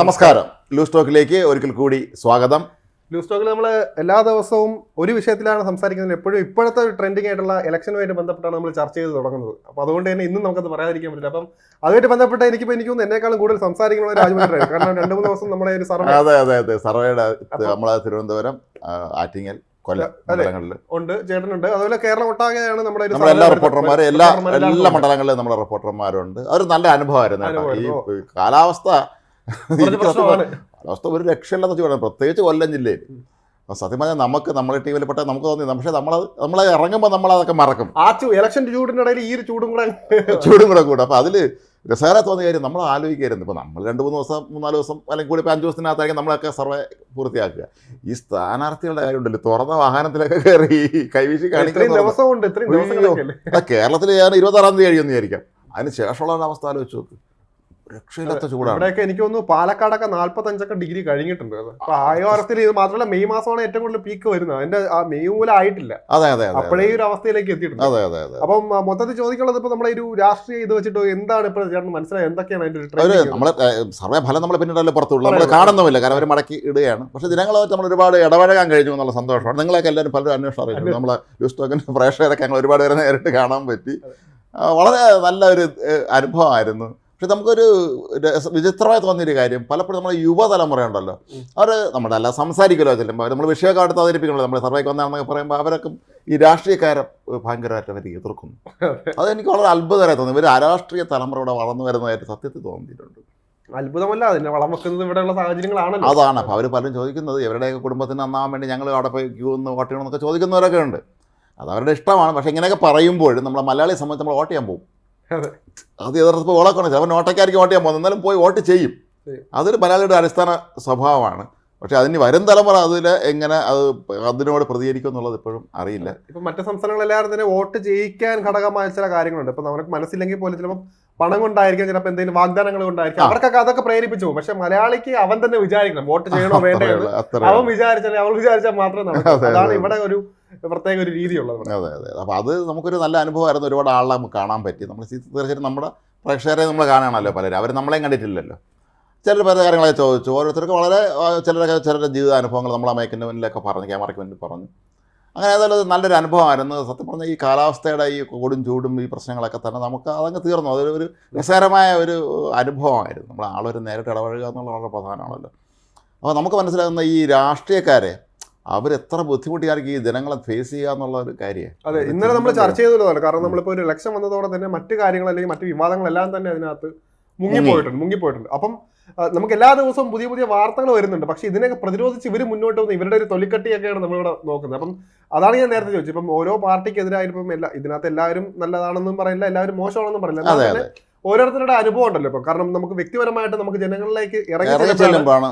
നമസ്കാരം. ലൂസ് ടോക്കിലേക്ക് ഒരിക്കൽ കൂടി സ്വാഗതം. ലൂസ് ടോക്കിൽ നമ്മൾ എല്ലാ ദിവസവും ഒരു വിഷയത്തിലാണ് സംസാരിക്കുന്നത്. എപ്പോഴും ഇപ്പോഴത്തെ ഒരു ട്രെൻഡിങ് ആയിട്ടുള്ള ഇലക്ഷനുമായിട്ട് ബന്ധപ്പെട്ടാണ് നമ്മൾ ചർച്ച ചെയ്ത് തുടങ്ങുന്നത്. അപ്പോൾ അതുകൊണ്ട് തന്നെ ഇന്നും നമുക്കത് പറയാതിരിക്കാൻ പറ്റില്ല. അപ്പം അതുമായിട്ട് ബന്ധപ്പെട്ട എനിക്കിപ്പോൾ എനിക്ക് തോന്നുന്നു എന്നെക്കാളും കൂടുതൽ സംസാരിക്കുന്ന രാജമന്ത്രിയാണ് കാരണം രണ്ട് മൂന്ന് ദിവസം നമ്മുടെ ഒരു സർവേ അതെ അതെ അതെ. സർവേയുടെ നമ്മളെ തിരുവനന്തപുരം ആറ്റിങ്ങൽ കൊല്ലം ഉണ്ട് ചേട്ടനുണ്ട്. അതുപോലെ കേരളം ഒട്ടാകെയാണ് നമ്മുടെ നമ്മുടെ എല്ലാ റിപ്പോർട്ടർമാരും എല്ലാ എല്ലാ മണ്ഡലങ്ങളിലും നമ്മുടെ റിപ്പോർട്ടർമാരുണ്ട് അതൊരു നല്ല അനുഭവമായിരുന്നു ഈ കാലാവസ്ഥ കാലാവസ്ഥ ഒരു രക്ഷയില്ലെന്ന് വെച്ച് പറയാം പ്രത്യേകിച്ച് കൊല്ലം ജില്ലയിൽ. അപ്പൊ സത്യം പറഞ്ഞാൽ നമുക്ക് നമ്മുടെ ടീമിൽ പെട്ട നമുക്ക് തോന്നി പക്ഷേ നമ്മൾ നമ്മൾ ഇറങ്ങുമ്പോൾ നമ്മൾ അതൊക്കെ മറക്കും. ആ ഇലക്ഷൻ ചൂടിന്റെ ഇടയിൽ ഈ ഒരു ചൂടും കൂടെ ചൂടും കൂടെ കൂടെ. അപ്പോൾ അതിൽ രസകര തോന്നിയ കാര്യം നമ്മൾ ആലോചിക്കായിരുന്നു. ഇപ്പോൾ നമ്മൾ രണ്ട് മൂന്ന് ദിവസം മൂന്നാൽ ദിവസം അല്ലെങ്കിൽ കൂടി ഇപ്പോൾ അഞ്ച് ദിവസത്തിനകത്തായിരിക്കും നമ്മളൊക്കെ സർവേ പൂർത്തിയാക്കുക. ഈ സ്ഥാനാർത്ഥികളുടെ കാര്യമുണ്ടല്ലോ. തുറന്ന വാഹനത്തിലൊക്കെ കയറി കൈവീശി കാണിക്കുന്നത് കാണിക്കുന്ന കേരളത്തിൽ ഞാൻ ഇരുപത്താറാം തീയതി കഴിയുമെന്ന് വിചാരിക്കാം. അതിന് ശേഷമുള്ള അവസ്ഥ ആലോചിച്ച് നോക്ക്. രക്ഷയില്ലാത്ത ചൂടാണ്. ഇവിടെയൊക്കെ എനിക്ക് തോന്നുന്നു പാലക്കാടൊക്കെ നാല്പത്തഞ്ചൊക്കെ ഡിഗ്രി കഴിഞ്ഞിട്ടുണ്ട്. അപ്പൊ ആയോരത്തിൽ ഇത് മാത്രമല്ല മെയ് മാസമാണ് ഏറ്റവും കൂടുതൽ പീക്ക് വരുന്നത്. അതിന്റെ ആ മെയ് മൂലം ആയിട്ടില്ല. അതെ അതെ അപ്പോഴേ ഒരു അവസ്ഥയിലേക്ക് എത്തിയിട്ടുണ്ട്. അതെ അതെ അതെ. അപ്പം മൊത്തത്തിൽ ചോദിക്കുന്നത് ഇപ്പൊ നമ്മുടെ ഒരു രാഷ്ട്രീയ ഇത് വെച്ചിട്ട് എന്താണ് ഇപ്പൊ ചേട്ടൻ മനസ്സിലായത്? എന്തൊക്കെയാണ് അതിന്റെ ഒരു നമ്മളെ സർവേ ഫലം നമ്മൾ പിന്നീടല്ലേ പുറത്തുള്ളൂ. നമ്മൾ കാണുന്നില്ല കാണുന്നുമില്ല. കാരണം അവർ മടക്കി ഇടുകയാണ്. പക്ഷെ ജനങ്ങളുമായിട്ട് നമ്മൾ ഒരുപാട് ഇടപഴകാൻ കഴിഞ്ഞു എന്നുള്ള സന്തോഷമാണ്. നിങ്ങളൊക്കെ എല്ലാവരും പലരും അന്വേഷണം അറിയിച്ചു. നമ്മളെ ന്യൂസ് ടോക്കിന്റെ പ്രേക്ഷകരൊക്കെ ഞങ്ങൾ ഒരുപാട് പേരെ നേരിട്ട് കാണാൻ പറ്റി. വളരെ നല്ലൊരു അനുഭവമായിരുന്നു. പക്ഷെ നമുക്കൊരു വിചിത്രമായി തോന്നിയൊരു കാര്യം. പലപ്പോഴും നമ്മുടെ യുവതലമുറ ഉണ്ടല്ലോ. അവർ നമ്മുടെ അല്ല സംസാരിക്കുമല്ലോ ചെല്ലുമ്പോൾ നമ്മൾ വിഷയമൊക്കെ അടുത്ത് അവതരിപ്പിക്കണല്ലോ നമ്മൾ സർവേക്ക് വന്നാണെന്നൊക്കെ പറയുമ്പോൾ അവരൊക്കെ ഈ രാഷ്ട്രീയക്കാരെ ഭയങ്കരമായിട്ട് അവർ എതിർക്കുന്നു അതെനിക്ക് വളരെ അത്ഭുതമായി തോന്നി. ഇവർ രാഷ്ട്രീയ തലമുറ ഇവിടെ വളർന്നു വരുന്നതായിട്ട് സത്യത്തിൽ തോന്നിയിട്ടുണ്ട്. അത്ഭുതമല്ല അതിനെ വളം വെക്കുന്നത് ഇവിടെയുള്ള സാഹചര്യങ്ങളാണല്ലോ. അതാണ്. അപ്പോൾ അവർ പലരും ചോദിക്കുന്നത് ഇവരുടെയൊക്കെ കുടുംബത്തിന് നന്നാവാൻ വേണ്ടി ഞങ്ങൾ അവിടെ പോയി ക്യൂ ഒന്ന് വോട്ട് ചെയ്യണമെന്നൊക്കെ ചോദിക്കുന്നവരൊക്കെ ഉണ്ട്. അത് അവരുടെ ഇഷ്ടമാണ്. പക്ഷേ ഇങ്ങനെയൊക്കെ പറയുമ്പോഴും നമ്മളെ മലയാളിയെ സംബന്ധിച്ച് നമ്മൾ വോട്ട് ചെയ്യാൻ പോകും അതെ. യഥാർത്ഥത്തിൽ ഓളൊക്കെ അവൻ നോട്ടക്കാർക്ക് വോട്ട് ചെയ്യാൻ പോകുന്നത്. എന്നാലും പോയി വോട്ട് ചെയ്യും. ചെയ്യും. അതൊരു മലയാളിയുടെ അടിസ്ഥാന സ്വഭാവമാണ്. പക്ഷെ അതിന് വരും തലമുറ അതിൽ എങ്ങനെ അത് അതിനോട് പ്രതികരിക്കും എന്നുള്ളത് ഇപ്പോഴും അറിയില്ല. ഇപ്പം മറ്റു സംസ്ഥാനങ്ങളെല്ലാവരും തന്നെ വോട്ട് ചെയ്യിക്കാൻ ഘടകമായ ചില കാര്യങ്ങളുണ്ട്. ഇപ്പം നമുക്ക് മനസ്സില്ലെങ്കിൽ പോലും ചിലപ്പോൾ പണം കൊണ്ടായിരിക്കും ചിലപ്പോൾ എന്തെങ്കിലും വാഗ്ദാനങ്ങൾ കൊണ്ടായിരിക്കും. അവർക്കൊക്കെ അതൊക്കെ പ്രേരിപ്പിച്ചു. പോകും പക്ഷെ മലയാളിക്ക് അവൻ തന്നെ വിചാരിക്കണം. വോട്ട് ചെയ്യണോ വേണ്ടേ അവൻ. വിചാരിച്ചാൽ അവൾ വിചാരിച്ചാൽ നടക്കൂ. അതെ, അതാണ് ഇവിടെ ഒരു പ്രത്യേക ഒരു രീതിയുള്ളത്. അതെ അതെ. അപ്പോൾ അത് നമുക്കൊരു നല്ല അനുഭവമായിരുന്നു. ഒരുപാട് ആളെ നമുക്ക് കാണാൻ പറ്റി. നമ്മൾ തീർച്ചയായിട്ടും നമ്മുടെ പ്രേക്ഷകരെ നമ്മൾ കാണാണല്ലോ പലരും. അവർ നമ്മളെയും കണ്ടിട്ടില്ലല്ലോ. ചിലർ പല കാര്യങ്ങളെ ചോദിച്ചു. ഓരോരുത്തർക്ക് വളരെ ചിലരൊക്കെ ചിലരുടെ ജീവിതാനുഭവങ്ങൾ നമ്മൾ ആ മയക്കിന്റെ മുന്നിലൊക്കെ പറഞ്ഞു ക്യാമറയ്ക്ക് മുന്നിൽ പറഞ്ഞു. അങ്ങനെ ഏതായാലും നല്ലൊരു അനുഭവമായിരുന്നു. സത്യം പറഞ്ഞാൽ ഈ കാലാവസ്ഥയുടെ ഈ കൊടും ചൂടും ഈ പ്രശ്നങ്ങളൊക്കെ തന്നെ നമുക്ക് അതങ്ങ് തീർന്നു. അതൊരു ഒരു രസകരമായ ഒരു അനുഭവമായിരുന്നു. നമ്മൾ ആളൊരു നേരിട്ട് ഇടപഴകുക എന്നുള്ള വളരെ പ്രധാനമാണല്ലോ. അപ്പോൾ നമുക്ക് മനസ്സിലാകുന്ന ഈ രാഷ്ട്രീയക്കാരെ അവരെത്ര ബുദ്ധിമുട്ടിയായിരിക്കും ഈ ജനങ്ങളെ ഫേസ് ചെയ്യുക എന്നുള്ള ഒരു കാര്യം. അതെ ഇന്നലെ നമ്മൾ ചർച്ച ചെയ്തതാണ് കാരണം നമ്മളിപ്പോൾ ഒരു ഇലക്ഷൻ വന്നതോടെ തന്നെ മറ്റു കാര്യങ്ങൾ അല്ലെങ്കിൽ മറ്റു വിവാദങ്ങളെല്ലാം തന്നെ അതിനകത്ത് മുങ്ങിപ്പോയിട്ടുണ്ട് മുങ്ങിപ്പോയിട്ടുണ്ട് അപ്പം നമുക്ക് എല്ലാ ദിവസവും പുതിയ പുതിയ വാർത്തകൾ വരുന്നുണ്ട്. പക്ഷെ ഇതിനൊക്കെ പ്രതിരോധിച്ച് ഇവർ മുന്നോട്ട് വന്ന് ഇവരുടെ ഒരു തൊലിക്കട്ടിയൊക്കെയാണ് നമ്മളിവിടെ നോക്കുന്നത്. അപ്പം അതാണ് ഞാൻ നേരത്തെ ചോദിച്ചത്. ഇപ്പം ഓരോ പാർട്ടിക്കെതിരായിട്ടും എല്ലാ ഇതിനകത്ത് എല്ലാവരും നല്ലതാണെന്നും പറയില്ല എല്ലാവരും മോശമാണെന്നും പറയില്ല. ഓരോരുത്തരുടെ അനുഭവം ഉണ്ടല്ലോ ഇപ്പം. കാരണം നമുക്ക് വ്യക്തിപരമായിട്ട് നമുക്ക് ജനങ്ങളിലേക്ക് ഇറങ്ങി ചെല്ലുമ്പോഴാണ്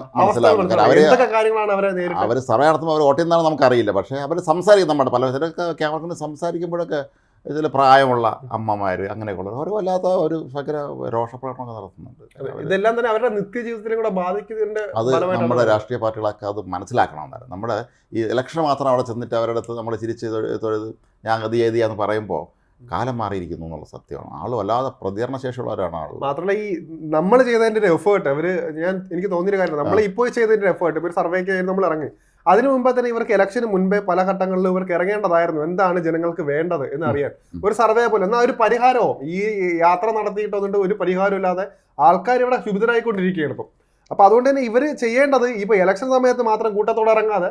എന്തൊക്കെ കാര്യങ്ങളാണ് അവരെ നേരിട്ട് അവർ സർവേ നടത്തുമ്പോൾ അവർ ഓട്ടിയെന്നാണ് നമുക്കറിയില്ല. പക്ഷേ അവർ സംസാരിക്കും നമ്മുടെ പല ക്യാമറ സംസാരിക്കുമ്പോഴൊക്കെ ഇതിൽ പ്രായമുള്ള അമ്മമാർ അങ്ങനെയൊക്കെ ഉള്ളത് അവർ വല്ലാത്ത ഒരു ഭയങ്കര രോഷപ്രകടനമൊക്കെ നടത്തുന്നുണ്ട്. ഇതെല്ലാം തന്നെ അവരുടെ നിത്യജീവിതത്തിനെ കൂടെ ബാധിക്കുന്നുണ്ട് അത് നമ്മുടെ രാഷ്ട്രീയ പാർട്ടികളൊക്കെ അത് മനസ്സിലാക്കണമെന്നാണ് നമ്മുടെ ഈ ഇലക്ഷൻ മാത്രം അവിടെ ചെന്നിട്ട് അവരുടെ അടുത്ത് നമ്മൾ ചിരിച്ച് തൊഴു- തൊഴുത് ഞാൻ ഗതി ചെയ്തിയാന്ന് പറയുമ്പോൾ കാലം മാറിയിരിക്കുന്നു എന്നുള്ള സത്യമാണ്. ആൾ വല്ലാതെ പ്രതികരണശേഷിയുള്ളവരാണ് ആൾ മാത്രമല്ല ഈ നമ്മൾ ചെയ്തതിന്റെ ഒരു എഫേർട്ട് അവർ ഞാൻ എനിക്ക് തോന്നിയൊരു കാര്യം നമ്മൾ ഇപ്പോൾ ചെയ്തതിന്റെ എഫേർട്ട് ഇപ്പോൾ ഒരു സർവേക്ക് നമ്മൾ ഇറങ്ങി. അതിനു മുമ്പേ തന്നെ ഇവർക്ക് ഇലക്ഷന് മുൻപേ പല ഘട്ടങ്ങളിലും ഇവർക്ക് ഇറങ്ങേണ്ടതായിരുന്നു. എന്താണ് ജനങ്ങൾക്ക് വേണ്ടത് എന്ന് അറിയാൻ. ഒരു സർവേ പോലെ. എന്നാൽ ഒരു പരിഹാരമോ? ഈ യാത്ര നടത്തിയിട്ട് വന്നിട്ട് ഒരു പരിഹാരം ഇല്ലാതെ ആൾക്കാർ ഇവിടെ ക്ഷുഭിതരായിക്കൊണ്ടിരിക്കുകയാണ് ഇപ്പം. അപ്പൊ അതുകൊണ്ട് തന്നെ ഇവർ ചെയ്യേണ്ടത് ഇപ്പൊ ഇലക്ഷൻ സമയത്ത് മാത്രം കൂട്ടത്തോടെ ഇറങ്ങാതെ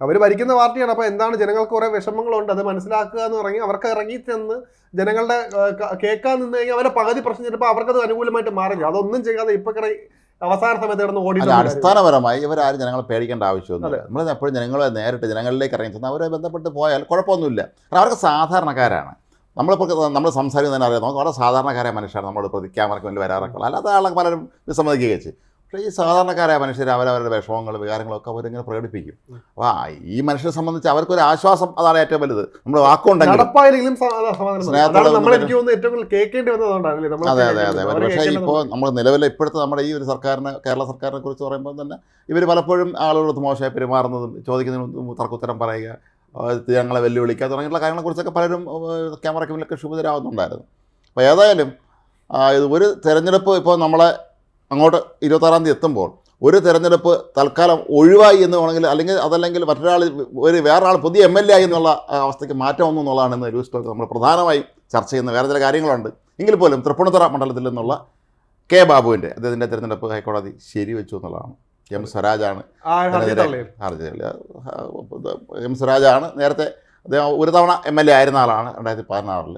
അവർ ഭരിക്കുന്ന പാർട്ടിയാണ്. അപ്പൊ എന്താണ് ജനങ്ങൾക്ക് കുറെ വിഷമങ്ങളുണ്ട്. അത് മനസ്സിലാക്കുക എന്ന് പറഞ്ഞ് അവർക്ക് ഇറങ്ങി ചെന്ന് ജനങ്ങളുടെ കേൾക്കാൻ നിന്ന് കഴിഞ്ഞാൽ അവരുടെ പകുതി പ്രശ്നം ചിലപ്പോൾ അവർക്കത് അനുകൂലമായിട്ട് മാറില്ല. അതൊന്നും ചെയ്യാതെ ഇപ്പൊ അവസാന സമയത്ത് കിടന്ന് ഓടി അടിസ്ഥാനപരമായി ഇവരാരും ജനങ്ങളെ പേടിക്കേണ്ട ആവശ്യമൊന്നുമില്ല. നമ്മൾ എപ്പോഴും ജനങ്ങളെ നേരിട്ട് ജനങ്ങളിലേക്ക് ഇറങ്ങി ചെന്ന് അവരെ ബന്ധപ്പെട്ട് പോയാൽ കുഴപ്പമൊന്നുമില്ല. കാരണം അവർക്ക് സാധാരണക്കാരാണ്. നമ്മളിപ്പോൾ നമ്മൾ സംസാരിക്കുന്നതിന് അറിയാം. നമുക്ക് വളരെ സാധാരണക്കാരായ മനുഷ്യരാണ് നമ്മൾ പ്രതി ക്യാമറയ്ക്ക് മുന്നിൽ വരാറൊക്കെ ഉള്ളത്. അല്ലാത്ത ആളെ പലരും വിസമ്മതിക്കുകയും ചെയ്യും. പക്ഷേ ഈ സാധാരണക്കാരായ മനുഷ്യർ അവരവരുടെ വിഷമങ്ങൾ വികാരങ്ങളൊക്കെ അവരിങ്ങനെ പ്രകടിപ്പിക്കും. അപ്പോൾ ഈ മനുഷ്യരെ സംബന്ധിച്ച് അവർക്കൊരു ആശ്വാസം അതാണ് ഏറ്റവും വലുത്. നമ്മൾ വാക്കുണ്ടെങ്കിൽ അതാ അതെ അതെ പക്ഷേ ഇപ്പോൾ നമ്മൾ നിലവിൽ ഇപ്പോഴത്തെ നമ്മുടെ ഈ ഒരു സർക്കാരിനെ കേരള സർക്കാരിനെ കുറിച്ച് പറയുമ്പോൾ തന്നെ ഇവർ പലപ്പോഴും ആളുകളോട് മോശമായി പെരുമാറുന്നതും ചോദിക്കുന്നതിനും തർക്കുത്തരം പറയുക ഞങ്ങളെ വെല്ലുവിളിക്കുക തുടങ്ങിയിട്ടുള്ള കാര്യങ്ങളെക്കുറിച്ചൊക്കെ പലരും ക്യാമറയ്ക്ക് മുന്നിലൊക്കെ ക്ഷുഭിതരാകുന്നുണ്ടായിരുന്നു അപ്പോൾ ഏതായാലും ഇത് ഒരു തെരഞ്ഞെടുപ്പ് ഇപ്പോൾ നമ്മളെ അങ്ങോട്ട് ഇരുപത്താറാം തീയതി എത്തുമ്പോൾ ഒരു തെരഞ്ഞെടുപ്പ് തൽക്കാലം ഒഴിവായി എന്ന് വേണമെങ്കിൽ അല്ലെങ്കിൽ അതല്ലെങ്കിൽ മറ്റൊരാൾ ഒരു വേറൊരാൾ പുതിയ എം എൽ എ ആയി എന്നുള്ള അവസ്ഥയ്ക്ക് മാറ്റം വന്നു എന്നുള്ളതാണ് ഇന്ന് ന്യൂസ് ടോക്ക് നമ്മൾ പ്രധാനമായി ചർച്ച ചെയ്യുന്ന വേറെ ചില കാര്യങ്ങളുണ്ട്. എങ്കിൽ പോലും തൃപ്പൂണിത്തറ മണ്ഡലത്തിൽ നിന്നുള്ള കെ ബാബുവിന്റെ അദ്ദേഹത്തിന്റെ തെരഞ്ഞെടുപ്പ് ഹൈക്കോടതി ശരിവെച്ചു എന്നുള്ളതാണ്. എം സ്വരാജാണ് എം സ്വരാജാണ് നേരത്തെ അദ്ദേഹം ഒരു തവണ എം എൽ എ ആയിരുന്ന ആളാണ് രണ്ടായിരത്തി പതിനാറിൽ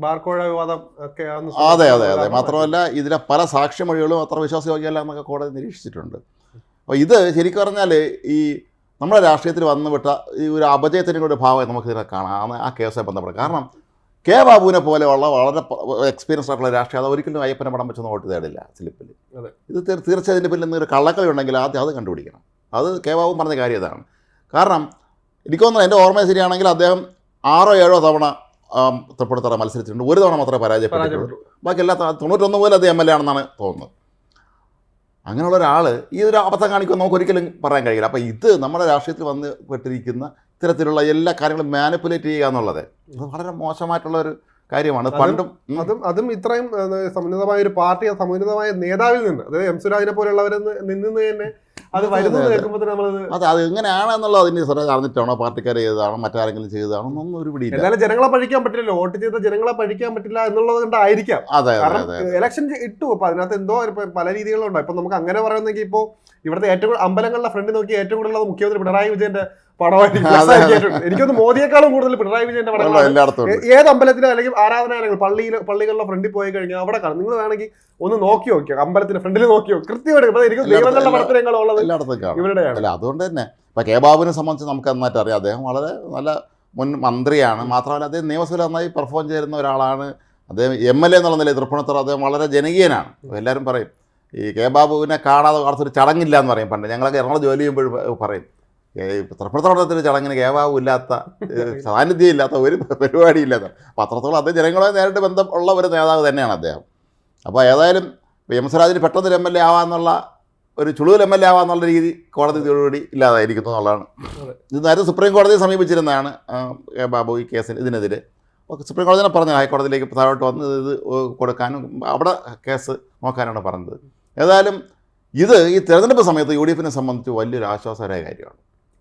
ബാർക്കോഴ വിവാദം ഒക്കെ അതെ അതെ അതെ. മാത്രമല്ല ഇതിലെ പല സാക്ഷ്യമൊഴികളും അത്ര വിശ്വാസയോഗ്യമല്ല എന്നൊക്കെ കോടതി നിരീക്ഷിച്ചിട്ടുണ്ട്. അപ്പോൾ ഇത് ശരിക്കും പറഞ്ഞാൽ ഈ നമ്മുടെ രാഷ്ട്രീയത്തിൽ വന്നുവിട്ട ഈ ഒരു അപജയത്തിന്റെ ഒരു ഭാവമായി നമുക്ക് ഇതിനെ കാണാം. ആ കേസുമായി ബന്ധപ്പെട്ട് കാരണം കെ ബാബുവിനെ പോലെയുള്ള വളരെ എക്സ്പീരിയൻസ് ആയിട്ടുള്ള രാഷ്ട്രീയ അത് ഒരിക്കലും അയ്യപ്പനെ പടം വെച്ചൊന്നും വോട്ട് തേടില്ല സ്ലിപ്പിൽ. ഇത് തീർ- തീർച്ചയായും ഇതിന്റെ പിന്നിൽ ഒരു കള്ളക്കളി ഉണ്ടെങ്കിൽ ആദ്യം അത് കണ്ടുപിടിക്കണം. അത് കെ ബാബു പറഞ്ഞ കാര്യം ഇതാണ്. കാരണം എനിക്ക് തോന്നുന്നു എന്റെ ഓർമ്മ ശരിയാണെങ്കിൽ അദ്ദേഹം ആറോ ഏഴോ തവണ തൃപ്പൂണിത്തുറ മത്സരിച്ചിട്ടുണ്ട്. ഒരു തവണ മാത്രമേ പരാജയപ്പെട്ടിട്ടുള്ളൂ. ബാക്കി എല്ലാ തൊണ്ണൂറ്റൊന്ന് മുതൽ അത് എം എൽ എ ആണെന്നാണ് തോന്നുന്നത്. അങ്ങനെയുള്ള ഒരാൾ ഈ ഒരു അബദ്ധം കാണിക്കുമെന്ന് നമുക്ക് ഒരിക്കലും പറയാൻ കഴിയില്ല. അപ്പോൾ ഇത് നമ്മുടെ രാഷ്ട്രീയത്തിൽ വന്ന് പെട്ടിരിക്കുന്ന ഇത്തരത്തിലുള്ള എല്ലാ കാര്യങ്ങളും മാനിപ്പുലേറ്റ് ചെയ്യുക എന്നുള്ളത് അത് വളരെ മോശമായിട്ടുള്ള ഒരു കാര്യമാണ്. പണ്ടും അതും അതും ഇത്രയും സമുന്നതമായ ഒരു പാർട്ടി സമുന്നതമായ നേതാവിൽ നിന്ന് അതായത് എം സുരാജിനെ പോലുള്ളവരിൽ നിന്ന് നിന്ന് തന്നെ അത് വരുന്നത്. കേൾക്കുമ്പോൾ തന്നെ അത് അത് എങ്ങനെയാണ് എന്നുള്ളത് അതിന് സ്വരം അറിഞ്ഞിട്ടാണോ പാർട്ടിക്കാർ ചെയ്തതാണോ മറ്റാരെങ്കിലും ചെയ്തതാണോ ഒന്നും ഒരു പിടി എന്നാലും ജനങ്ങളെ പഴിക്കാൻ പറ്റില്ലല്ലോ. വോട്ട് ചെയ്ത ജനങ്ങളെ പഴിക്കാൻ പറ്റില്ല എന്നുള്ളത് കൊണ്ടായിരിക്കാം. അതെ ഇലക്ഷൻ ഇട്ടു. അപ്പൊ അതിനകത്ത് എന്തോ പല രീതികളുണ്ടോ. ഇപ്പൊ നമുക്ക് അങ്ങനെ പറയുന്നെങ്കിൽ ഇപ്പോ ഇവിടുത്തെ ഏറ്റവും കൂടുതൽ അമ്പലങ്ങളുടെ ഫ്രണ്ട് നോക്കി ഏറ്റവും കൂടുതൽ മുഖ്യമന്ത്രി പിണറായി വിജയന്റെ ആക്കിയിട്ടുണ്ട്. എനിക്കൊന്ന് മോദിയേക്കാളും കൂടുതൽ പിണറായി വിജയന്റെ പടങ്ങളാണ്. ഏത് അമ്പലത്തിലോ അല്ലെങ്കിൽ ആരാധനാലയങ്ങൾ പള്ളിയിൽ പള്ളികളുടെ ഫ്രണ്ടിൽ പോയി കഴിഞ്ഞാൽ അവിടെ കാണും. നിങ്ങൾ വേണമെങ്കിൽ ഒന്ന് നോക്കി നോക്കിയോ? അമ്പലത്തിന്റെ ഫ്രണ്ടിൽ നോക്കിയോ? കൃത്യമായിട്ട് എനിക്ക് ദൈവങ്ങളുടെ പടത്തിനേക്കാളും ഉള്ളത്? ഇവരുടെയാണ്. അതുകൊണ്ട് തന്നെ ഇപ്പൊ കെ ബാബുവിനെ സംബന്ധിച്ച് നമുക്ക് നന്നായിട്ട് അറിയാം. അദ്ദേഹം വളരെ നല്ല മുൻ മന്ത്രിയാണ്. മാത്രമല്ല അദ്ദേഹം നിയമസഭയിൽ നന്നായി പെർഫോം ചെയ്യുന്ന ഒരാളാണ്. അദ്ദേഹം എം എൽ എ എന്നുള്ള നിലയിൽ തൃപ്പൂണിത്തുറ അദ്ദേഹം വളരെ ജനകീയനാണ്. എല്ലാവരും പറയും ഈ കെ ബാബുവിനെ കാണാതെ അടുത്തൊരു ചടങ്ങില്ല എന്ന് പറയും പണ്ട്. ഞങ്ങളൊക്കെ എറണാകുളം ജോലി ചെയ്യുമ്പോൾ പറയും. തൃപ്പൂണിത്തുറത്തിൽ ചടങ്ങിന് കേവാവും ഇല്ലാത്ത സാന്നിധ്യം ഇല്ലാത്ത ഒരു പരിപാടി ഇല്ലാത്ത. അപ്പോൾ അത്രത്തോളം അദ്ദേഹം ജനങ്ങളെ നേരിട്ട് ബന്ധം ഉള്ള ഒരു നേതാവ് തന്നെയാണ് അദ്ദേഹം. അപ്പോൾ ഏതായാലും എം സ്വരാജിന് പെട്ടെന്ന് എം എൽ എ ആവാന്നുള്ള ഒരു ചുളുവിൽ എം എൽ എ ആവാന്നുള്ള രീതി കോടതി ഇതോടുകൂടി ഇല്ലാതായിരിക്കുന്നു എന്നുള്ളതാണ്. ഇത് നേരത്തെ സുപ്രീം കോടതിയെ സമീപിച്ചിരുന്നതാണ് ബാബു ഈ കേസിൽ ഇതിനെതിരെ. സുപ്രീം കോടതി തന്നെ പറഞ്ഞു ഹൈക്കോടതിയിലേക്ക് താഴോട്ട് വന്ന് ഇത് കൊടുക്കാനും അവിടെ കേസ് നോക്കാനാണ് പറഞ്ഞത്. ഏതായാലും ഇത് ഈ തെരഞ്ഞെടുപ്പ് സമയത്ത് യു ഡി എഫിനെ സംബന്ധിച്ച് വലിയൊരു ആശ്വാസകരമായ കാര്യമാണ്.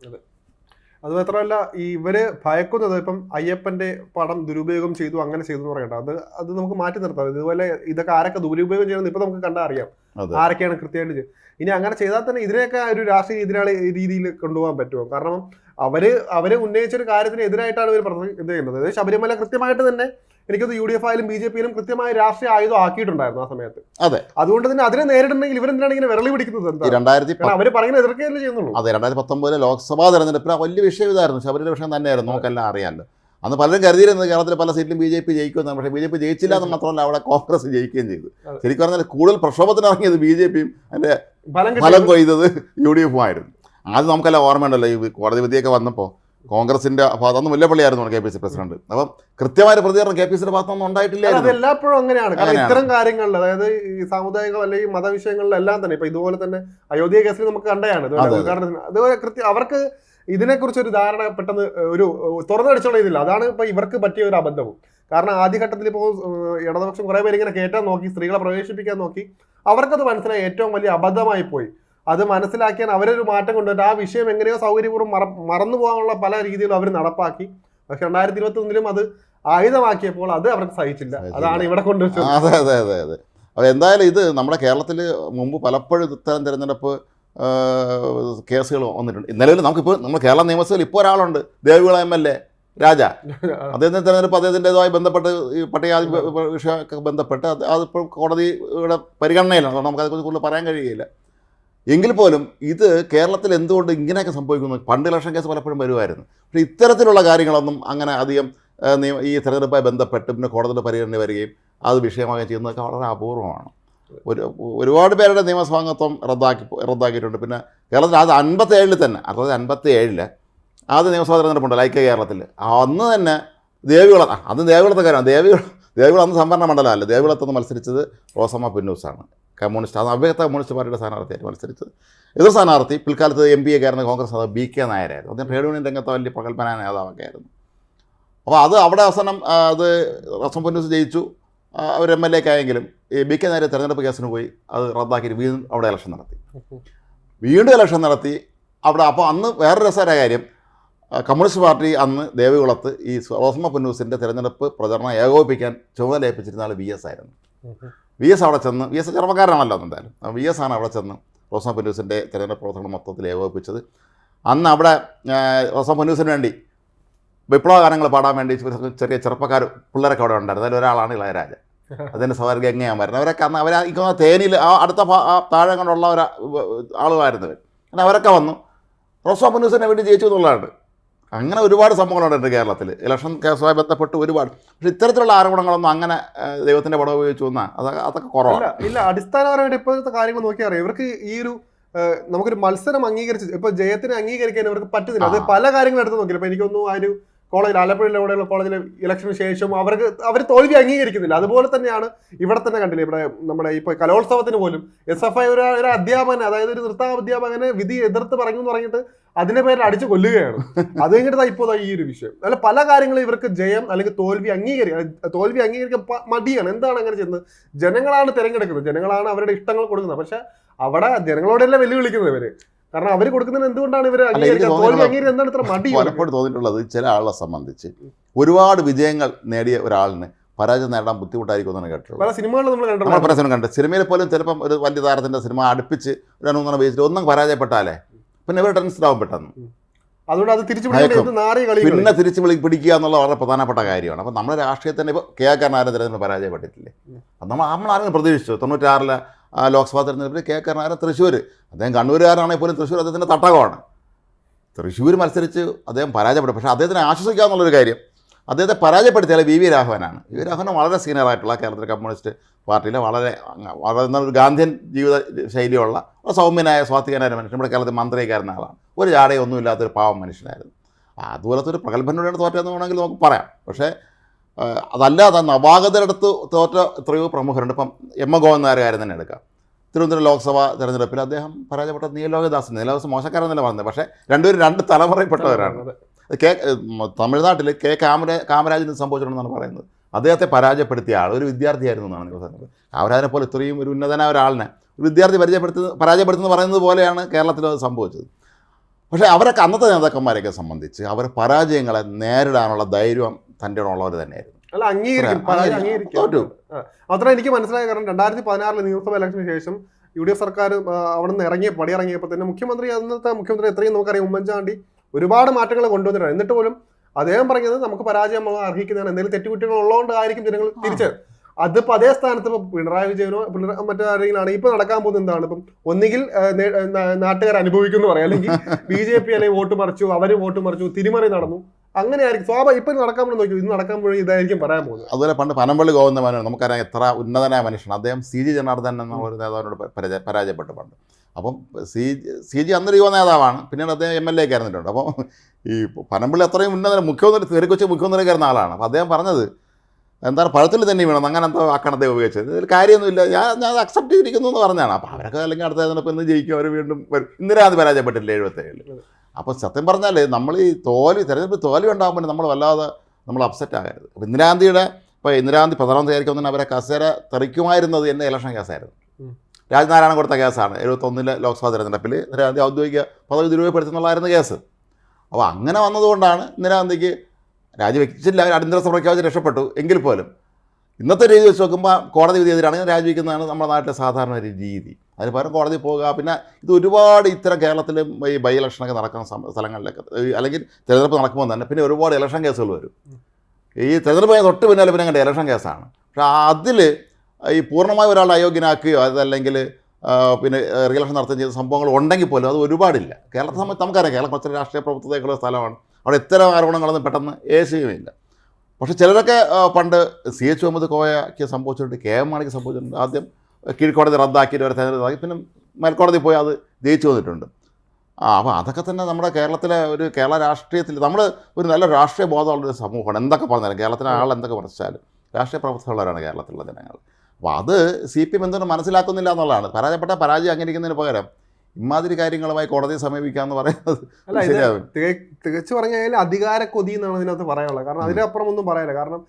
അത്. മാത്രമല്ല ഈ ഇവർ ഭയക്കുന്നത് ഇപ്പം അയ്യപ്പന്റെ പടം ദുരുപയോഗം ചെയ്തു അങ്ങനെ ചെയ്തു എന്ന് പറയണ്ട. അത് അത് നമുക്ക് മാറ്റി നിർത്താം. ഇതുപോലെ ഇതൊക്കെ ആരൊക്കെ ദുരുപയോഗം ചെയ്യുന്നത് ഇപ്പൊ നമുക്ക് കണ്ടാൽ അറിയാം. ആരൊക്കെയാണ് കൃത്യമായിട്ട് ചെയ്യുന്നത് ഇനി അങ്ങനെ ചെയ്താൽ തന്നെ ഇതിനെയൊക്കെ ഒരു രാഷ്ട്രീയ എതിരാളി രീതിയിൽ കൊണ്ടുപോകാൻ പറ്റുമോ? കാരണം അവർ അവർ ഉന്നയിച്ച ഒരു കാര്യത്തിന് എതിരായിട്ടാണ് ഇവർ പറഞ്ഞത് ഇത് ചെയ്യുന്നത്. അതായത് ശബരിമല കൃത്യമായിട്ട് തന്നെ എനിക്കത് യു ഡി എഫ് ആയാലും ബി ജെ പിയിലും കൃത്യമായ രാഷ്ട്രീയ ആയുധം ആക്കിയിട്ടുണ്ടായിരുന്നു ആ സമയത്ത്. അതെ. അതുകൊണ്ട് തന്നെ അതിനെ നേരിടണമെങ്കിൽ ഇവരെന്തിനാണ് ഇങ്ങനെ വിരളി പിടിക്കുന്നത്? എന്താ? രണ്ടായിരത്തി അവർ പറയുന്നത് എതിർക്കുകയല്ലേ ചെയ്യുന്നുള്ളൂ. അതെ രണ്ടായിരത്തി പത്തൊമ്പതിലെ ലോക്സഭാ തെരഞ്ഞെടുപ്പിൽ വലിയ വിഷയം ഇതായിരുന്നു. ശബരിമല വിഷയം തന്നെയായിരുന്നു. നമുക്കെല്ലാം അറിയാമല്ലോ. അന്ന് പലരും കരുതിയിരുന്നത് കേരളത്തിൽ പല സീറ്റിലും ബി ജെ പി ജയിക്കുമെന്നാണ് പക്ഷേ ബി ജെ പി ജയിച്ചില്ല എന്ന് മാത്രമല്ല അവിടെ കോൺഗ്രസ് ജയിക്കുകയും ചെയ്തു. ശരിക്കും പറഞ്ഞാൽ കൂടുതൽ പ്രക്ഷോഭത്തിന് ഇറങ്ങിയത് ബി ജെ പിയും അതിന്റെ ഫലം കൊയ്തത് യു ഡി എഫും ആയിരുന്നു. ആദ്യം നമുക്കെല്ലാം ഓർമ്മയുണ്ടല്ലോ ഈ കോടതി വിധിയൊക്കെ വന്നപ്പോൾ കോൺഗ്രസിന്റെ ഭാഗത്ത് അന്ന് മുല്ലപ്പള്ളിയായിരുന്നു കെ പി സി പ്രസിഡന്റ്. അപ്പം കൃത്യമായ പ്രതികരണം കെ പി സിയുടെ ഭാഗത്തൊന്നും ഉണ്ടായിട്ടില്ല എല്ലാപ്പോഴും അങ്ങനെയാണ്. കാരണം. ഇത്തരം കാര്യങ്ങളിൽ അതായത് ഈ സാമുദായിക അല്ലെങ്കിൽ മതവിഷയങ്ങളിലെല്ലാം തന്നെ ഇപ്പൊ ഇതുപോലെ തന്നെ അയോധ്യ കേസിൽ നമുക്ക് കണ്ടതാണ്. ഉദ്ഘാടനത്തിന് അതുപോലെ കൃത്യം അവർക്ക് ഇതിനെക്കുറിച്ച് ഒരു ധാരണ പെട്ടെന്ന് ഒരു തുറന്നടിച്ചുള്ള ഇതില്ല അതാണ് ഇപ്പൊ ഇവർക്ക് പറ്റിയ ഒരു അബദ്ധവും. കാരണം ആദ്യഘട്ടത്തിൽ ഇപ്പോൾ ഇടതുപക്ഷം കുറെ പേര് ഇങ്ങനെ കയറ്റാൻ നോക്കി സ്ത്രീകളെ പ്രവേശിപ്പിക്കാൻ നോക്കി. അവർക്കത് മനസ്സിലായി. ഏറ്റവും വലിയ അബദ്ധമായി പോയി. അത് മനസ്സിലാക്കിയാൽ അവരൊരു മാറ്റം കൊണ്ടുവരും ആ വിഷയം എങ്ങനെയോ സൗകര്യപൂർവം മറ മറന്നു പോകാനുള്ള പല രീതിയിലും അവർ നടപ്പാക്കി. പക്ഷെ രണ്ടായിരത്തി ഇരുപത്തി ഒന്നിലും അത് ആയുധമാക്കിയപ്പോൾ അത് അവർക്ക് സഹിച്ചില്ല. അതാണ് ഇവിടെ കൊണ്ടുവച്ചത് അതെ അതെ അതെ അതെ. അപ്പോൾ എന്തായാലും ഇത് നമ്മുടെ കേരളത്തിൽ മുമ്പ് പലപ്പോഴും ഇത്തരം തിരഞ്ഞെടുപ്പ് കേസുകൾ വന്നിട്ടുണ്ട്. നിലവിൽ നമുക്കിപ്പോൾ നമ്മൾ കേരള നിയമസഭയിൽ ഇപ്പോൾ ഒരാളുണ്ട്. Devikulam M L A Raja. അദ്ദേഹത്തിന്റെ തിരഞ്ഞെടുപ്പ് അദ്ദേഹത്തിന്റെതുമായി ബന്ധപ്പെട്ട് ഈ പട്ടികാതി വിഷയമൊക്കെ ബന്ധപ്പെട്ട് അത് അതിപ്പോൾ കോടതിയുടെ പരിഗണനയിലാണ്. അതുകൊണ്ട് നമുക്ക് അതേക്കുറിച്ച് കൂടുതൽ പറയാൻ കഴിയുകയില്ല. എങ്കിൽ പോലും ഇത് കേരളത്തിൽ എന്തുകൊണ്ട് ഇങ്ങനെയൊക്കെ സംഭവിക്കുന്നു? പണ്ട് ഇലക്ഷൻ കേസ് പലപ്പോഴും വരുമായിരുന്നു. പക്ഷേ ഇത്തരത്തിലുള്ള കാര്യങ്ങളൊന്നും അങ്ങനെ അധികം ഈ തെരഞ്ഞെടുപ്പുമായി ബന്ധപ്പെട്ട് പിന്നെ കോടതിയുടെ പരിഗണന വരികയും അത് വിഷയമാകുകയും ചെയ്യുന്നതൊക്കെ വളരെ അപൂർവമാണ്. ഒരു ഒരുപാട് പേരുടെ നിയമസ്വാംഗത്വം റദ്ദാക്കി റദ്ദാക്കിയിട്ടുണ്ട്. പിന്നെ കേരളത്തിൽ അത് അൻപത്തി ഏഴിൽ തന്നെ അതായത് അൻപത്തി ഏഴിൽ ആദ്യ നിയമസഭാ തെരഞ്ഞെടുപ്പുണ്ടല്ലോ ലൈക്ക് കേരളത്തിൽ. അന്ന് തന്നെ ദേവികുളം അത് ദേവികുളത്തെ കാര്യമാണ് ദേവികുളം ദേവികുളം അന്ന് സംവരണ മണ്ഡലമല്ല. ദേവികുളത്തുനിന്ന് മത്സരിച്ചത് റോസമ്മ പിന്നൂസാണ്. കമ്മ്യൂണിസ്റ്റ് അത് അവ്യക്ത കമ്മ്യൂണിസ്റ്റ് പാർട്ടിയുടെ സ്ഥാനാർത്ഥിയായിട്ട് മത്സരിച്ചത്. എതിർ സ്ഥാനാർത്ഥി പിൽക്കാലത്ത് എം പി എ കയറുന്ന കോൺഗ്രസ് നേതാവ് ബി കെ നായരായിരുന്നു. അദ്ദേഹം ട്രേഡ് യൂണിയൻ രംഗത്തെ വലിയ പ്രഗത്ഭനായ നേതാവൊക്കെ ആയിരുന്നു. അപ്പോൾ അത് അവിടെ അവസാനം അത് റോസം പിന്നൂസ് ജയിച്ചു. അവർ എം എൽ എ ആയെങ്കിലും ഈ ബി കെ നായർ തെരഞ്ഞെടുപ്പ് കേസിന് പോയി അത് റദ്ദാക്കി വീണ്ടും അവിടെ ഇലക്ഷൻ നടത്തി. വീണ്ടും ഇലക്ഷൻ നടത്തി. അവിടെ അപ്പോൾ അന്ന് വേറെ രസകര കാര്യം കമ്മ്യൂണിസ്റ്റ് പാർട്ടി അന്ന് ദേവികുളത്ത് ഈ റോസ്മ പുന്നൂസിന്റെ തിരഞ്ഞെടുപ്പ് പ്രചരണം ഏകോപിപ്പിക്കാൻ ചുമതല ഏൽപ്പിച്ചിരുന്ന ആൾ വി എസ് ആയിരുന്നു. വി എസ് അവിടെ ചെന്ന് വി എസ് ചെറുപ്പക്കാരനാണല്ലോ അന്ന് എന്തായാലും. വി എസ് ആണ് അവിടെ ചെന്ന് റോസ്മ പുന്നൂസിന്റെ തിരഞ്ഞെടുപ്പ് പ്രവർത്തനം മൊത്തത്തിൽ ഏകോപിപ്പിച്ചത്. അന്ന് അവിടെ റോസ്മ പുന്നൂസിന് വേണ്ടി വിപ്ലവ ഗാനങ്ങൾ പാടാൻ വേണ്ടി ചെറിയ- ചെറുപ്പക്കാർ പിള്ളേരൊക്കെ അവിടെ ഉണ്ടായിരുന്നു. അതിൽ ഒരാളാണ് ഇളയരാജ അതിന്റെ സവാരി ഗംഗയാമായിരുന്നു അവരൊക്കെ അന്ന് അവർ ഈ തേനിയിൽ ആ അടുത്ത താഴെ കൊണ്ടുള്ള ഒരു ആളുകളായിരുന്നു. അങ്ങനെ അവരൊക്കെ വന്നു. റോസ്മ പുന്നൂസിനെ വേണ്ടി ജയിച്ചു എന്നുള്ളതാണ്. അങ്ങനെ ഒരുപാട് സംഭവങ്ങളുണ്ട് കേരളത്തിൽ. ഇലക്ഷൻ കേസുമായി ബന്ധപ്പെട്ട് ഒരുപാട്. പക്ഷേ ഇത്തരത്തിലുള്ള ആരോപണങ്ങളൊന്നും അങ്ങനെ ദൈവത്തിന്റെ ദൈവത്തിന്റെ പടം ഉപയോഗിച്ചു വന്നാൽ അതൊക്കെ അതൊക്കെ കുറവാണ്. ഇല്ല അടിസ്ഥാനപരമായിട്ട് ഇപ്പോഴത്തെ കാര്യങ്ങൾ നോക്കിയാൽ അറിയാം. ഇവർക്ക് ഈ ഒരു നമുക്കൊരു മത്സരം അംഗീകരിച്ച് ഇപ്പൊ ജയത്തിനെ അംഗീകരിക്കാൻ ഇവർക്ക് പറ്റുന്നില്ല. അത് പല കാര്യങ്ങളും എടുത്ത് നോക്കില്ല. ഇപ്പൊ എനിക്കൊന്നും ആ ഒരു കോളേജിൽ ആലപ്പുഴയിലെ അവിടെയുള്ള കോളേജിലെ ഇലക്ഷന് ശേഷം അവർക്ക് അവർ തോൽവി അംഗീകരിക്കുന്നില്ല. അതുപോലെ തന്നെയാണ് ഇവിടെ തന്നെ കണ്ടില്ലേ ഇവിടെ നമ്മുടെ ഇപ്പൊ കലോത്സവത്തിന് പോലും എസ് എഫ് ഐ ഒരു ഒരു അധ്യാപകനെ അതായത് ഒരു നൃത്ത അധ്യാപകനെ വിധി എതിർത്ത് പറഞ്ഞു എന്ന് പറഞ്ഞിട്ട് അതിന്റെ പേരിൽ അടിച്ചു കൊല്ലുകയാണ്. അത് കഴിഞ്ഞിട്ട് ഇപ്പോൾ ഇപ്പോ ഈ ഒരു വിഷയം. അല്ല പല കാര്യങ്ങളും ഇവർക്ക് ജയം അല്ലെങ്കിൽ തോൽവി അംഗീകരിക്കുക തോൽവി അംഗീകരിക്കാൻ മടിയാണ്. എന്താണ് അങ്ങനെ ചെയ്യുന്നത്? ജനങ്ങളാണ് തിരഞ്ഞെടുക്കുന്നത്. ജനങ്ങളാണ് അവരുടെ ഇഷ്ടങ്ങൾ കൊടുക്കുന്നത്. പക്ഷെ അവിടെ ജനങ്ങളോടല്ല വെല്ലുവിളിക്കുന്നത് ഇവർ? കാരണം അവർ കൊടുക്കുന്നതിന് എന്തുകൊണ്ടാണ് അംഗീകരിക്കാൻ? എന്താണ് ഇത്ര മടി? പലപ്പോഴും തോന്നിയിട്ടുള്ളത് ചില ആളെ സംബന്ധിച്ച് ഒരുപാട് വിജയങ്ങൾ നേടിയ ഒരാളിന് പരാജയം നേടാൻ ബുദ്ധിമുട്ടായിരിക്കും എന്നാണ് കേട്ടിട്ടുള്ളത്. പല സിനിമകളിൽ നമ്മൾ കണ്ടു പരസ്യം കണ്ട്. സിനിമയിൽ പോലും ചിലപ്പം ഒരു വലിയ താരത്തിന്റെ സിനിമ അടുപ്പിച്ച് ഒരു വെച്ചിട്ട് ഒന്നും പരാജയപ്പെട്ടാലേ പിന്നെ ഇവർ ടെൻസ്ഡ് ആവും പെട്ടെന്ന്. അതുകൊണ്ട് അത് തിരിച്ചു പിന്നെ തിരിച്ചു വിളി പിടിക്കുക എന്നുള്ള വളരെ പ്രധാനപ്പെട്ട കാര്യമാണ്. അപ്പം നമ്മുടെ രാഷ്ട്രീയത്തിന് ഇപ്പോൾ കെ കരുണാകരൻ തിരഞ്ഞെടുപ്പ് പരാജയപ്പെട്ടിട്ടില്ലേ? അത് നമ്മൾ ആരും പ്രതീക്ഷിച്ചു? തൊണ്ണൂറ്റാറിലെ ലോക്സഭാ തിരഞ്ഞെടുപ്പിൽ കെ കരുണാകരൻ തൃശ്ശൂർ അദ്ദേഹം കണ്ണൂരുകാരനാണെങ്കിൽ പോലും തൃശ്ശൂർ അദ്ദേഹത്തിന്റെ തട്ടകമാണ്. തൃശ്ശൂർ മത്സരിച്ച് അദ്ദേഹം പരാജയപ്പെട്ടു. പക്ഷേ അദ്ദേഹത്തിനെ ആശ്വസിക്കാമെന്നുള്ളൊരു കാര്യം അദ്ദേഹത്തെ പരാജയപ്പെടുത്തിയാൽ വി വി രാഘവനാണ്. വി വി രാഘവൻ വളരെ സീനിയറായിട്ടുള്ള കേരളത്തിലെ കമ്മ്യൂണിസ്റ്റ് പാർട്ടിയിലെ വളരെ എന്താ ഒരു ഗാന്ധിയൻ ജീവിത ശൈലിയുള്ള സൗമ്യനായ സ്വാത്വികനായ മനുഷ്യൻ. നമ്മുടെ കേരളത്തിൽ മന്ത്രിയായിരുന്ന ആളാണ്. ഒരു ജാടയും ഒന്നുമില്ലാത്തൊരു പാവം മനുഷ്യനായിരുന്നു. അതുപോലത്തെ ഒരു പ്രഗത്ഭനോടെയാണ് തോറ്റെന്ന് വേണമെങ്കിൽ നമുക്ക് പറയാം. പക്ഷേ അതല്ലാതെ നവാഗതരടുത്ത് തോറ്റ എത്രയോ പ്രമുഖരുണ്ട്. ഇപ്പം എം എ ഗോവൻ നായർ തന്നെ എടുക്കാം. തിരുവനന്തപുരം ലോക്സഭാ തെരഞ്ഞെടുപ്പിൽ അദ്ദേഹം പരാജയപ്പെട്ട നീലോകദാസ് നീലോകദാസ് മോശക്കാരെന്നല്ല പറഞ്ഞത്. പക്ഷേ രണ്ടുപേരും രണ്ട് തലമുറയിൽപ്പെട്ടവരാണ്. കെ തമിഴ്നാട്ടിൽ കെ കാമര കാമരാജിന് സംഭവിച്ചിട്ടുണ്ടെന്നാണ് പറയുന്നത്. അദ്ദേഹത്തെ പരാജയപ്പെടുത്തിയ ആൾ ഒരു വിദ്യാർത്ഥിയായിരുന്നു എന്നാണ് നിങ്ങൾ പറയുന്നത് കാമരാജിനെ പോലെ ഇത്രയും ഒരു ഉന്നതനായ ഒരാളിനെ ഒരു വിദ്യാർത്ഥി പരിചയപ്പെടുത്തുന്ന പരാജയപ്പെടുത്തുന്നത് പറയുന്നത് പോലെയാണ് കേരളത്തിൽ അത് സംഭവിച്ചത്. പക്ഷേ അവരൊക്കെ അന്നത്തെ നേതാക്കന്മാരെയൊക്കെ സംബന്ധിച്ച് അവർ പരാജയങ്ങളെ നേരിടാനുള്ള ധൈര്യം തന്റെ ഉള്ളവർ തന്നെയായിരുന്നു. അല്ല അംഗീകരിക്കും അംഗീകരിക്കും. എനിക്ക് മനസ്സിലായ കാരണം രണ്ടായിരത്തി പതിനാറിലെ നിയമസഭാ ഇലക്ഷന് ശേഷം യു ഡി എഫ് സർക്കാർ അവിടെ നിന്ന് ഇറങ്ങിയ പടിയിറങ്ങിയപ്പോൾ തന്നെ മുഖ്യമന്ത്രി അന്നത്തെ മുഖ്യമന്ത്രി എത്രയും നമുക്കറിയാം ഉമ്മൻചാണ്ടി ഒരുപാട് മാറ്റങ്ങൾ കൊണ്ടുവന്നിട്ടുണ്ട്. എന്നിട്ട് പോലും അദ്ദേഹം പറഞ്ഞത് നമുക്ക് പരാജയം അർഹിക്കുന്നതാണ്. എന്തെങ്കിലും തെറ്റുകുറ്റങ്ങൾ ഉള്ളതുകൊണ്ട് ആയിരിക്കും ജനങ്ങൾ തിരിച്ചത്. അതിപ്പോ അതേ സ്ഥാനത്ത് ഇപ്പൊ പിണറായി വിജയനോ പിണറായി മറ്റാരെങ്കിലും ആണ് ഇപ്പൊ നടക്കാൻ പോകുന്നത് എന്താണ്? ഇപ്പം ഒന്നുകിൽ നാട്ടുകാർ അനുഭവിക്കുന്നു പറയാം. അല്ലെങ്കിൽ ബി ജെ പി അല്ലെങ്കിൽ വോട്ട് മറിച്ചു അവർ വോട്ട് മറിച്ചു തിരിമറി നടന്നു. അങ്ങനെയായിരിക്കും സ്വാഭാവിക ഇപ്പൊ നടക്കാൻ പോകുന്നത് നോക്കി ഇത് നടക്കാൻ പോയി ഇതായിരിക്കും പറയാൻ പോകുന്നത്. അതുപോലെ പണ്ട് പനമ്പള്ളി ഗോവിന്ദമാനാണ് നമുക്കറിയാം എത്ര ഉന്നതനായ മനുഷ്യൻ അദ്ദേഹം സി ജി ജനാർദ്ദൻ എന്ന ഒരു നേതാവിനോട് പരാജയപ്പെട്ടു പണ്ട്. അപ്പം സി സി ജി അന്നൊരു യുവ നേതാവാണ്. പിന്നീട് അദ്ദേഹം എം എൽ എ ആയിരുന്നിട്ടുണ്ട്. അപ്പം ഈ പനമ്പിള്ളി അത്രയും ഉന്നത മുഖ്യമന്ത്രി തീർക്കുവച്ച് മുഖ്യമന്ത്രി കയറുന്ന ആളാണ്. അപ്പോൾ അദ്ദേഹം പറഞ്ഞത് എന്താണ് പഴത്തിൽ തന്നെ വീണം അങ്ങനെ എന്തോ ആക്കണം അദ്ദേഹം ഉപയോഗിച്ചത്. ഇതിൽ കാര്യമൊന്നുമില്ല. ഞാൻ ഞാൻ അക്സെപ്റ്റ് ചെയ്തിരിക്കുന്നു എന്ന് പറഞ്ഞാണ് അപ്പോൾ അവരൊക്കെ അല്ലെങ്കിൽ അടുത്ത തെരഞ്ഞെടുപ്പ് ഇന്ന് ജയിക്കും. അവർ വീണ്ടും വരും. ഇന്ദിരാഗാന്ധി പരാജയപ്പെട്ടില്ല എഴുപത്തേഴിൽ അപ്പോൾ സത്യം പറഞ്ഞാൽ നമ്മൾ ഈ തോൽവി തെരഞ്ഞെടുപ്പ് തോൽവി ഉണ്ടാകുമ്പോൾ നമ്മൾ വല്ലാതെ നമ്മൾ അപ്സെറ്റ് ആകരുത്. അപ്പോൾ ഇന്ദിരാഗാന്ധിയുടെ ഇപ്പോൾ ഇന്ദിരാഗാന്ധി പ്രധാനമന്ത്രി ആയിരിക്കും അവരെ കസേര തെറിക്കുമായിരുന്നത് എന്റെ ഇലക്ഷൻ കേസായിരുന്നു രാജ്നാരായണൻ കൊടുത്ത കേസാണ്. എഴുപത്തൊന്നിലെ ലോക്സഭാ തെരഞ്ഞെടുപ്പിൽ ഇന്ദിരാഗാന്ധി ഔദ്യോഗിക പദവി ദുരുപയോഗപ്പെടുത്തുന്നുള്ളായിരുന്നു കേസ്. അപ്പോൾ അങ്ങനെ വന്നതുകൊണ്ടാണ് ഇന്ദിരാഗാന്ധിക്ക് രാജിവെച്ചില്ല അടിയന്തര പ്രഖ്യാപിച്ച് രക്ഷപ്പെട്ടു. എങ്കിൽ പോലും ഇന്നത്തെ രീതി വെച്ച് നോക്കുമ്പോൾ കോടതി വിധി എതിരാണെങ്കിൽ രാജിവെക്കുന്നതാണ് നമ്മുടെ നാട്ടിലെ സാധാരണ ഒരു രീതി. അതിന് പകരം കോടതി പോകുക പിന്നെ ഇത് ഒരുപാട് ഇത്തരം കേരളത്തിലും ഈ ബൈ ഇലക്ഷനൊക്കെ നടക്കുന്ന സ്ഥലങ്ങളിലൊക്കെ അല്ലെങ്കിൽ തിരഞ്ഞെടുപ്പ് നടക്കുമ്പോൾ തന്നെ പിന്നെ ഒരുപാട് ഇലക്ഷൻ കേസുകൾ വരും. ഈ തിരഞ്ഞെടുപ്പ് തൊട്ട് പിന്നാലെ പിന്നെ കണ്ട ഇലക്ഷൻ കേസാണ്. പക്ഷേ അതിൽ ഈ പൂർണമായി ഒരാളെ അയോഗ്യനാക്കുകയോ അതല്ലെങ്കിൽ പിന്നെ റിയലക്ഷൻ നടത്തുകയും ചെയ്ത സംഭവങ്ങൾ ഉണ്ടെങ്കിൽ പോലും അത് ഒരുപാടില്ല. കേരളത്തെ സംബന്ധിച്ച് നമുക്കറിയാം കേരളം കുറച്ച് രാഷ്ട്രീയ പ്രവർത്തകരുടെ സ്ഥലമാണ്. അവിടെ ഇത്തരം ആരോപണങ്ങളൊന്നും പെട്ടെന്ന് ഏശയുമില്ല. പക്ഷേ ചിലരൊക്കെ പണ്ട് സി എച്ച് മുഹമ്മദ് കോയയ്ക്ക് സംഭവിച്ചിട്ടുണ്ട് കെ എം മാണിക്ക് സംഭവിച്ചിട്ടുണ്ട്. ആദ്യം കീഴ്ക്കോടതി റദ്ദാക്കിയിട്ട് ഒരു തെരഞ്ഞെടുപ്പ് പിന്നെ മേൽക്കോടതി പോയി അത് ജയിച്ചു വന്നിട്ടുണ്ട്. ആ അപ്പോൾ അതൊക്കെ തന്നെ നമ്മുടെ കേരളത്തിലെ ഒരു കേരള രാഷ്ട്രീയത്തിൽ നമ്മൾ ഒരു നല്ല രാഷ്ട്രീയ ബോധമുള്ളൊരു സമൂഹമാണ്. എന്തൊക്കെ പറഞ്ഞാലും കേരളത്തിലെ ആൾ എന്തൊക്കെ പറഞ്ഞാലും രാഷ്ട്രീയ പ്രവർത്തകരുള്ളവരാണ് കേരളത്തിലുള്ള ജനങ്ങൾ. അപ്പോൾ അത് സി പി എം എന്തുകൊണ്ട് മനസ്സിലാക്കുന്നില്ല എന്നുള്ളതാണ്. പരാജയപ്പെട്ട പരാജയം അംഗീകരിക്കുന്നതിന് പകരം ഇമാതിരി കാര്യങ്ങളുമായി കോടതിയെ സമീപിക്കുക എന്ന് പറയുന്നത് ശരിയാവും തികച്ചു പറഞ്ഞു കഴിഞ്ഞാൽ അധികാര കൊതി എന്നാണ് ഇതിനകത്ത് പറയാനുള്ളത്. കാരണം അതിനപ്പുറം ഒന്നും പറയാനില്ല. കാരണം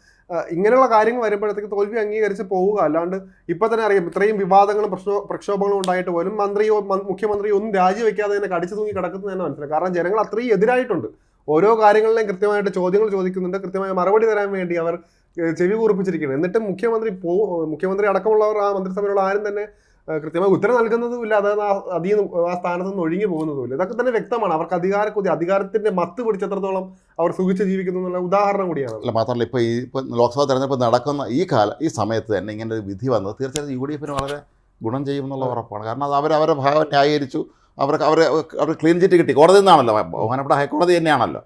ഇങ്ങനെയുള്ള കാര്യങ്ങൾ വരുമ്പോഴത്തേക്ക് തോൽവി അംഗീകരിച്ച് പോവുക. അല്ലാണ്ട് ഇപ്പൊ തന്നെ അറിയാം ഇത്രയും വിവാദങ്ങളും പ്രശ്നോ പ്രക്ഷോഭങ്ങളും ഉണ്ടായിട്ട് പോലും മന്ത്രിയോ മുഖ്യമന്ത്രിയോ ഒന്നും രാജിവെക്കാതെ തന്നെ കടിച്ചു തൂങ്ങി കിടക്കുന്നത് തന്നെ മനസ്സിലായി. കാരണം ജനങ്ങൾ അത്രയും എതിരായിട്ടുണ്ട്. ഓരോ കാര്യങ്ങളിലും കൃത്യമായിട്ട് ചോദ്യങ്ങൾ ചോദിക്കുന്നുണ്ട്. കൃത്യമായ മറുപടി തരാൻ വേണ്ടി അവർ ചെവി കൂർപ്പിച്ചിരിക്കുന്നത് എന്നിട്ട് മുഖ്യമന്ത്രി പോ മുഖ്യമന്ത്രി അടക്കമുള്ളവർ ആ മന്ത്രിസഭയിലുള്ള ആരും തന്നെ കൃത്യമായി ഉത്തരം നൽകുന്നതുമില്ല. അതായത് ആ അതിൽ നിന്ന് ആ സ്ഥാനത്ത് നിന്ന് ഒഴിഞ്ഞു പോകുന്നതുമില്ല. ഇതൊക്കെ തന്നെ വ്യക്തമാണ്. അവർക്ക് അധികാര കൊതി അധികാരത്തിന്റെ മത്ത് പിടിച്ചത്രത്തോളം അവർ സുഖിച്ച് ജീവിക്കുന്നു എന്നുള്ള ഉദാഹരണം കൂടിയാണ്. അല്ല മാത്രമല്ല ഇപ്പോൾ ഈ ഇപ്പോൾ ലോക്സഭാ തെരഞ്ഞെടുപ്പ് നടക്കുന്ന ഈ കാല ഈ സമയത്ത് തന്നെ ഇങ്ങനെ ഒരു വിധി വന്നത് തീർച്ചയായും യു ഡി എഫിന് വളരെ ഗുണം ചെയ്യുമെന്നുള്ള ഉറപ്പാണ്. കാരണം അത് അവർ അവരെ ഭാഗം ന്യായീകരിച്ചു. അവർക്ക് അവരെ അവർ ക്ലീൻ ചിറ്റ് കിട്ടി. കോടതി നിന്നാണല്ലോ. ബഹുമാനപ്പെട്ട ഹൈക്കോടതി തന്നെയാണല്ലോ.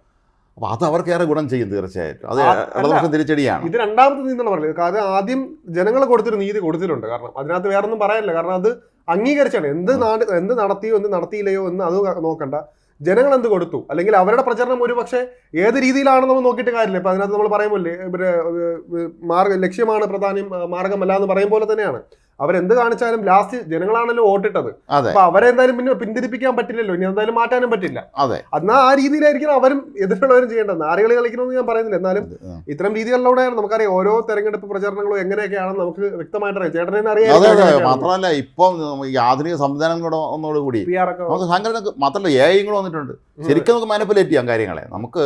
അപ്പോൾ അത് അവർക്ക് ഏറെ ഗുണം ചെയ്യും തീർച്ചയായിട്ടും. അത് ഇടതുപക്ഷം തിരിച്ചടിയാണ്. ഇത് രണ്ടാമത്തെ നീതി എന്നാണ് പറയുന്നത് കാരണം ആദ്യം ജനങ്ങൾ കൊടുത്തൊരു നീതി കൊടുത്തിട്ടുണ്ട്. കാരണം അതിനകത്ത് വേറെ ഒന്നും പറയാനില്ല. കാരണം അത് അംഗീകരിച്ചാണ്. എന്ത് നാട് എന്ത് നടത്തിയോ എന്ത് നടത്തിയില്ലയോ എന്ന് അത് നോക്കണ്ട. ജനങ്ങൾ എന്ത് കൊടുത്തു? അല്ലെങ്കിൽ അവരുടെ പ്രചരണം ഒരു പക്ഷേ ഏത് രീതിയിലാണെന്ന് നമ്മൾ നോക്കിയിട്ട് കാര്യമില്ല. ഇപ്പൊ അതിനകത്ത് നമ്മൾ പറയുമ്പോൾ ഇവർ മാർഗ ലക്ഷ്യമാണ് പ്രധാനം മാർഗമല്ല എന്ന് പറയും പോലെ തന്നെയാണ്. അവരെന്ത് കാണിച്ചാലും ലാസ്റ്റ് ജനങ്ങളാണല്ലോ വോട്ടിട്ടത്. അപ്പൊ അവരെന്തായാലും പിന്നെ പിന്തിരിപ്പിക്കാൻ പറ്റില്ലല്ലോ. ഇനി എന്തായാലും മാറ്റാനും പറ്റില്ല. അതെ. എന്നാ ആ രീതിയിലായിരിക്കണം അവരും എതിർപ്പുള്ളവരും ചെയ്യേണ്ടത്. നാറികളി കളിക്കണമെന്ന് ഞാൻ പറയുന്നില്ല. എന്നാലും. ഇത്തരം രീതികളിലൂടെയാണ് നമുക്കറിയാം ഓരോ തെരഞ്ഞെടുപ്പ് പ്രചരണങ്ങളും എങ്ങനെയൊക്കെയാണെന്ന് നമുക്ക് വ്യക്തമായിട്ട് അറിയാം. ചേട്ടനെ അറിയാം. മാത്രമല്ല ഇപ്പം ആധുനിക സംവിധാനങ്ങളോട് ഒന്നോടുകൂടി പി ആർ ഒക്കെ നമുക്ക് സംഘടന മാത്രമല്ല കൂടെ വന്നിട്ടുണ്ട്. ശരിക്കും നമുക്ക് മാനിപ്പുലേറ്റ് ചെയ്യാം കാര്യങ്ങളെ. നമുക്ക്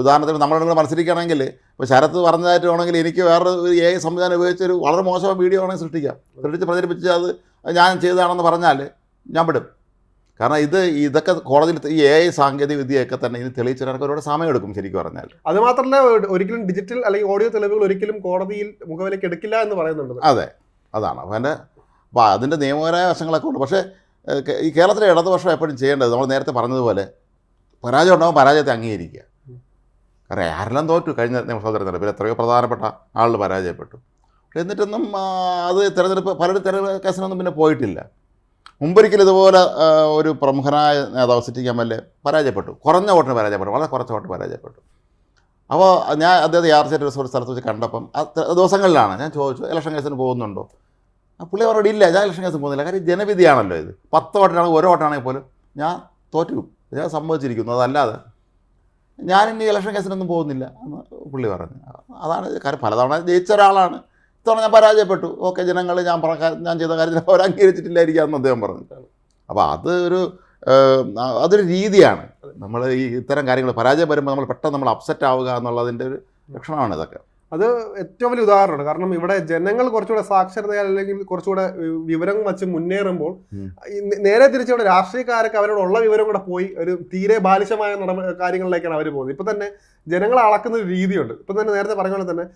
ഉദാഹരണത്തിന് നമ്മളോട് മത്സരിക്കുകയാണെങ്കിൽ ഇപ്പോൾ ശരത്ത് പറഞ്ഞതായിട്ട് വേണമെങ്കിൽ എനിക്ക് വേറെ ഒരു എ സംവിധാനം ഉപയോഗിച്ചൊരു വളരെ മോശം വീഡിയോ വേണമെങ്കിൽ സൃഷ്ടിക്കാം. സൃഷ്ടിച്ച് പ്രചരിപ്പിച്ച് അത് ഞാൻ ചെയ്തതാണെന്ന് പറഞ്ഞാൽ ഞാൻ വിടും. കാരണം ഇത് ഇതൊക്കെ കോടതിയിൽ ഈ എ ഐ സാങ്കേതിക വിദ്യയൊക്കെ തന്നെ ഇനി തെളിയിച്ചിട്ട് ഒരുപാട് സമയം എടുക്കും ശരിക്കും പറഞ്ഞാൽ. അത് മാത്രമല്ല ഒരിക്കലും ഡിജിറ്റൽ അല്ലെങ്കിൽ ഓഡിയോ തെളിവുകൾ ഒരിക്കലും കോടതിയിൽ മുഖവിലേക്ക് എടുക്കില്ല എന്ന് പറയുന്നുണ്ട്. അതെ അതാണ്. അപ്പോൾ എന്റെ അപ്പോൾ അതിന്റെ നിയമപരമായ വശങ്ങളൊക്കെ ഉണ്ട്. പക്ഷേ ഈ കേരളത്തിലെ ഇടതുപക്ഷം എപ്പോഴും ചെയ്യേണ്ടത് നമ്മൾ നേരത്തെ പറഞ്ഞതുപോലെ പരാജയം ഉണ്ടാകുമ്പോൾ പരാജയത്തെ അംഗീകരിക്കുക. കാരണം ആരെല്ലാം തോറ്റു കഴിഞ്ഞ നിയമസഭാ തെരഞ്ഞെടുപ്പിൽ എത്രയോ പ്രധാനപ്പെട്ട ആളുകൾ പരാജയപ്പെട്ടു. എന്നിട്ടൊന്നും അത് തെരഞ്ഞെടുപ്പ് പലരും തെരഞ്ഞെടുപ്പ് കേസിനൊന്നും പിന്നെ പോയിട്ടില്ല. മുമ്പൊരിക്കലും ഇതുപോലെ ഒരു പ്രമുഖനായ നേതാവ് സിറ്റിംഗ് എം എൽ എ പരാജയപ്പെട്ടു. കുറഞ്ഞ വോട്ടിന് പരാജയപ്പെട്ടു. വളരെ കുറച്ച് വോട്ട് പരാജയപ്പെട്ടു. അപ്പോൾ ഞാൻ അദ്ദേഹത്തെ യാർച്ചേറ്റ് ഒരു സ്ഥലത്ത് വെച്ച് കണ്ടപ്പം ദിവസങ്ങളിലാണ് ഞാൻ ചോദിച്ചു ഇലക്ഷൻ കേസിന് പോകുന്നുണ്ടോ? ആ പുള്ളി അവരോട് ഇല്ല ഞാൻ ഇലക്ഷൻ കേസിന് പോകുന്നില്ല. കാര്യം ജനവിധിയാണല്ലോ ഇത്. പത്ത് വോട്ടിനാണെങ്കിൽ ഒരു വോട്ടാണെങ്കിൽ പോലും ഞാൻ തോറ്റു. ഞാൻ സമ്മതിച്ചിരിക്കുന്നു. അതല്ലാതെ ഞാൻ ഇനി ഇലക്ഷൻ കേസിനൊന്നും പോകുന്നില്ല എന്ന് പുള്ളി പറഞ്ഞു. അതാണ്. കാര്യം. പലതവണ ജയിച്ച ഒരാളാണ്. ഇത്തവണ ഞാൻ പരാജയപ്പെട്ടു. ഓക്കെ ജനങ്ങൾ ഞാൻ പറഞ്ഞ ഞാൻ ചെയ്ത കാര്യത്തിൽ അവർ അംഗീകരിച്ചിട്ടില്ലായിരിക്കാം എന്ന് അദ്ദേഹം പറഞ്ഞു. അപ്പോൾ അത് ഒരു അതൊരു രീതിയാണ്. നമ്മൾ ഈ ഇത്തരം കാര്യങ്ങൾ പരാജയം വരുമ്പോൾ നമ്മൾ പെട്ടെന്ന് നമ്മൾ അപ്സെറ്റ് ആവുക എന്നുള്ളതിന്റെ ഒരു ലക്ഷണമാണ് ഇതൊക്കെ. അത് ഏറ്റവും വലിയ ഉദാഹരണമാണ്. കാരണം ഇവിടെ ജനങ്ങൾ കുറച്ചുകൂടെ സാക്ഷരത അല്ലെങ്കിൽ കുറച്ചുകൂടെ വിവരം വച്ച് മുന്നേറുമ്പോൾ നേരെ തിരിച്ച് ഇവിടെ രാഷ്ട്രീയക്കാരൊക്കെ അവരോടുള്ള വിവരം കൂടെ പോയി ഒരു തീരെ ബാലിശമായ കാര്യങ്ങളിലേക്കാണ് അവർ പോകുന്നത്. ഇപ്പൊ തന്നെ ജനങ്ങളെ അളക്കുന്ന ഒരു രീതിയുണ്ട്. ഇപ്പൊ തന്നെ നേരത്തെ പറഞ്ഞ പോലെ തന്നെ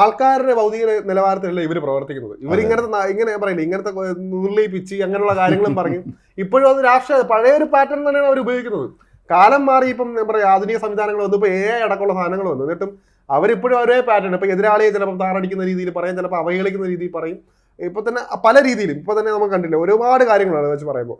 ആൾക്കാരുടെ ഭൗതിക നിലവാരത്തിലല്ല ഇവർ പ്രവർത്തിക്കുന്നത്. ഇവർ. ഇങ്ങനത്തെ ഇങ്ങനെ പറയില്ല ഇങ്ങനത്തെ നുള്ളി പിച്ചി അങ്ങനെയുള്ള കാര്യങ്ങളും പറയും. ഇപ്പോഴും അത് രാഷ്ട്രീയ പഴയ ഒരു പാറ്റേൺ തന്നെയാണ് അവർ ഉപയോഗിക്കുന്നത്. കാലം മാറി ഇപ്പം ഞാൻ പറയാം ആധുനിക സംവിധാനങ്ങൾ വന്നു ഇപ്പോൾ എ ഐ അടക്കമുള്ള സാധനങ്ങൾ വന്നു. എന്നിട്ടും അവരിപ്പോഴും ഒരേ പാറ്റേൺ ഇപ്പൊ എതിരാളിയെ ചിലപ്പോൾ താറടിക്കുന്ന രീതിയിൽ പറയും ചിലപ്പോൾ അവഹേളിക്കുന്ന രീതിയിൽ പറയും. ഇപ്പൊ തന്നെ പല രീതിയിലും ഇപ്പൊ തന്നെ നമ്മൾ കണ്ടില്ല ഒരുപാട് കാര്യങ്ങളാണ് വെച്ച് പറയുമ്പോൾ.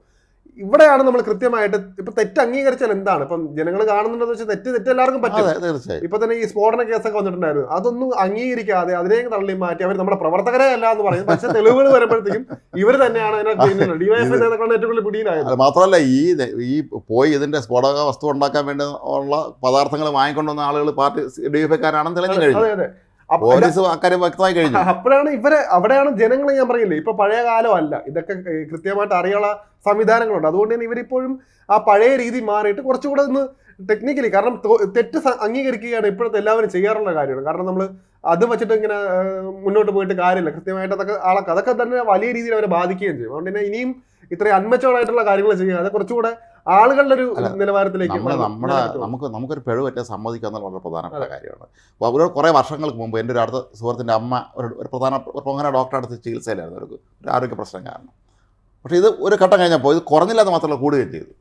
ഇവിടെയാണ് നമ്മൾ കൃത്യമായിട്ട് ഇപ്പൊ തെറ്റ് അംഗീകരിച്ചാൽ എന്താണ്? ഇപ്പം ജനങ്ങൾ കാണുന്നുണ്ടെന്ന് വെച്ചാൽ തെറ്റ് തെറ്റ് എല്ലാവർക്കും പറ്റും. അതെ ഇപ്പൊ തന്നെ ഈ സ്ഫോടന കേസൊക്കെ വന്നിട്ടുണ്ടായിരുന്നു. അതൊന്നും അംഗീകരിക്കാതെ അതിനെ തള്ളി മാറ്റി അവർ നമ്മുടെ പ്രവർത്തകരെ അല്ല എന്ന് പറയും പക്ഷെ തെളിവുകൾ വരുമ്പോഴത്തേക്കും ഇവർ തന്നെയാണ് അതിനകത്ത് ഡിവൈഎഫ് നേതാക്കളുടെ ഏറ്റവും വലിയ പിടിയിലായത്. മാത്രമല്ല ഈ ഈ പോയി ഇതിന്റെ സ്ഫോടക വസ്തു ഉണ്ടാക്കാൻ വേണ്ടി ഉള്ള പദാർത്ഥങ്ങൾ വാങ്ങിക്കൊണ്ടുവന്ന ആളുകൾ പാർട്ടി ഡി എഫ് ഐക്കാരാണെന്ന് തെളിഞ്ഞു കഴിഞ്ഞു. അപ്പോഴാണ് ഇവരെ അവിടെയാണ് ജനങ്ങൾ ഞാൻ പറയില്ലേ ഇപ്പൊ പഴയ കാലമല്ല. ഇതൊക്കെ കൃത്യമായിട്ട് അറിയാനുള്ള സംവിധാനങ്ങളുണ്ട്. അതുകൊണ്ട് തന്നെ ഇവരിപ്പോഴും ആ പഴയ രീതി മാറിയിട്ട് കുറച്ചുകൂടെ ഒന്ന് ടെക്നിക്കലി കാരണം തെറ്റ് അംഗീകരിക്കുകയാണ് ഇപ്പോഴത്തെ എല്ലാവരും ചെയ്യാറുള്ള കാര്യമാണ്. കാരണം നമ്മൾ അത് വെച്ചിട്ട് ഇങ്ങനെ മുന്നോട്ട് പോയിട്ട് കാര്യമില്ല. കൃത്യമായിട്ട് അതൊക്കെ ആളൊക്കെ അതൊക്കെ തന്നെ വലിയ രീതിയിൽ അവരെ ബാധിക്കുകയും ചെയ്യും. അതുകൊണ്ട് തന്നെ ഇനിയും ഇത്രയും അൺമെച്ചോർഡ് കാര്യങ്ങൾ ചെയ്യുക അത് കുറച്ചുകൂടെ ആളുകളുടെ ഒരു നിലവാരത്തിലേക്ക്. നമ്മുടെ നമുക്ക് നമുക്കൊരു പിഴവ് പറ്റാൻ സമ്മതിക്കുക എന്നുള്ള വളരെ പ്രധാനപ്പെട്ട കാര്യമാണ്. അപ്പോൾ ഒരു കുറേ വർഷങ്ങൾക്ക് മുമ്പ് എന്റെ ഒരു അടുത്ത സുഹൃത്തിന്റെ അമ്മ ഒരു പ്രധാന ഒരു പ്രധാന ഡോക്ടറെ അടുത്ത് ചികിത്സയിലായിരുന്നു. ഒരു ഒരു ആരോഗ്യ പ്രശ്നം കാരണം. പക്ഷേ ഇത് ഒരു ഘട്ടം കഴിഞ്ഞപ്പോൾ ഇത് കുറഞ്ഞില്ലാതെ എന്ന് മാത്രമല്ല കൂടുകയും ചെയ്തു.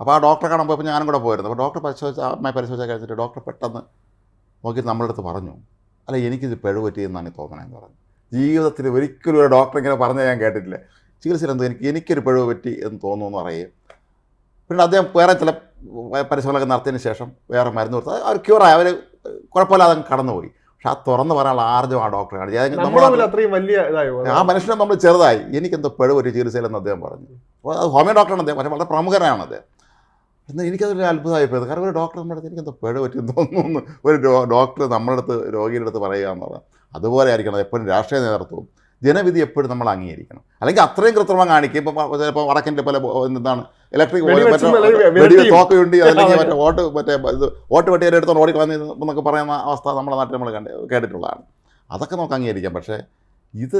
അപ്പോൾ ആ ഡോക്ടറെ കാണാൻ പോയപ്പോൾ ഞാനും കൂടെ പോയിരുന്നു. അപ്പോൾ ഡോക്ടർ പരിശോധിച്ച അമ്മയെ പരിശോധിച്ച കഴിഞ്ഞിട്ട് ഡോക്ടർ പെട്ടെന്ന് നോക്കി നമ്മളുടെ അടുത്ത് പറഞ്ഞു അല്ല എനിക്കിത് പിഴവ് പറ്റിയെന്നാണ് ഈ തോന്നണതെന്ന് പറഞ്ഞു. ജീവിതത്തിൽ ഒരിക്കലും ഒരു ഡോക്ടർ ഇങ്ങനെ പറഞ്ഞാൽ ഞാൻ കേട്ടിട്ടില്ല. ചികിത്സയിൽ എന്തോ എനിക്ക് എനിക്കൊരു പിഴവ് പറ്റി എന്ന് തോന്നുന്നു എന്ന് പറയും പിന്നെ അദ്ദേഹം വേറെ ചില പരിശോധനകൾ നടത്തിയതിന് ശേഷം വേറെ മരുന്ന് കൊടുത്ത്. അവർ ക്യൂറായി അവർ കുഴപ്പമില്ലാതെ കടന്നുപോയി. പക്ഷെ ആ തുറന്ന് പറയാനുള്ള ആർജം ആ ഡോക്ടറെ കാണിച്ചു. ആ മനുഷ്യനെ നമ്മൾ ചെറുതായി. എനിക്കെന്തോ പിഴവ് ഒരു ചികിത്സയിലെന്ന് അദ്ദേഹം പറഞ്ഞു. അപ്പോൾ അത് ഹോമിയോ ഡോക്ടറാണ് അദ്ദേഹം. പക്ഷേ വളരെ പ്രമുഖനാണ് അദ്ദേഹം. എന്നാൽ എനിക്കതൊരു അത്ഭുതമായി പോയത്. കാരണം ഒരു ഡോക്ടർ നമ്മുടെ അടുത്ത് എനിക്കെന്തോ പിഴ പറ്റി തോന്നുന്നു. ഒരു ഡോക്ടർ നമ്മുടെ അടുത്ത് രോഗിയുടെ അടുത്ത് പറയുക എന്നുള്ളത് അതുപോലെ ആയിരിക്കണം. എപ്പോഴും രാഷ്ട്രീയ നേതൃത്വവും ജനവിധി എപ്പോഴും നമ്മൾ അംഗീകരിക്കണം അല്ലെങ്കിൽ അത്രയും കൃത്രിമം കാണിക്കും ഇപ്പോൾ ചിലപ്പോൾ വടക്കിന്റെ പോലെ എന്താണ് ഇലക്ട്രിക് വെടിയും. അല്ലെങ്കിൽ. മറ്റേ വോട്ട് മറ്റേ ഇത് വോട്ട് വെട്ടിയുടെ അടുത്തോണ്ട് ഓടിക്കളഞ്ഞ് എന്നൊക്കെ പറയുന്ന അവസ്ഥ നമ്മുടെ നാട്ടിൽ നമ്മൾ കണ്ട് കേട്ടിട്ടുള്ളതാണ് അതൊക്കെ നമുക്ക് അംഗീകരിക്കാം പക്ഷേ ഇത്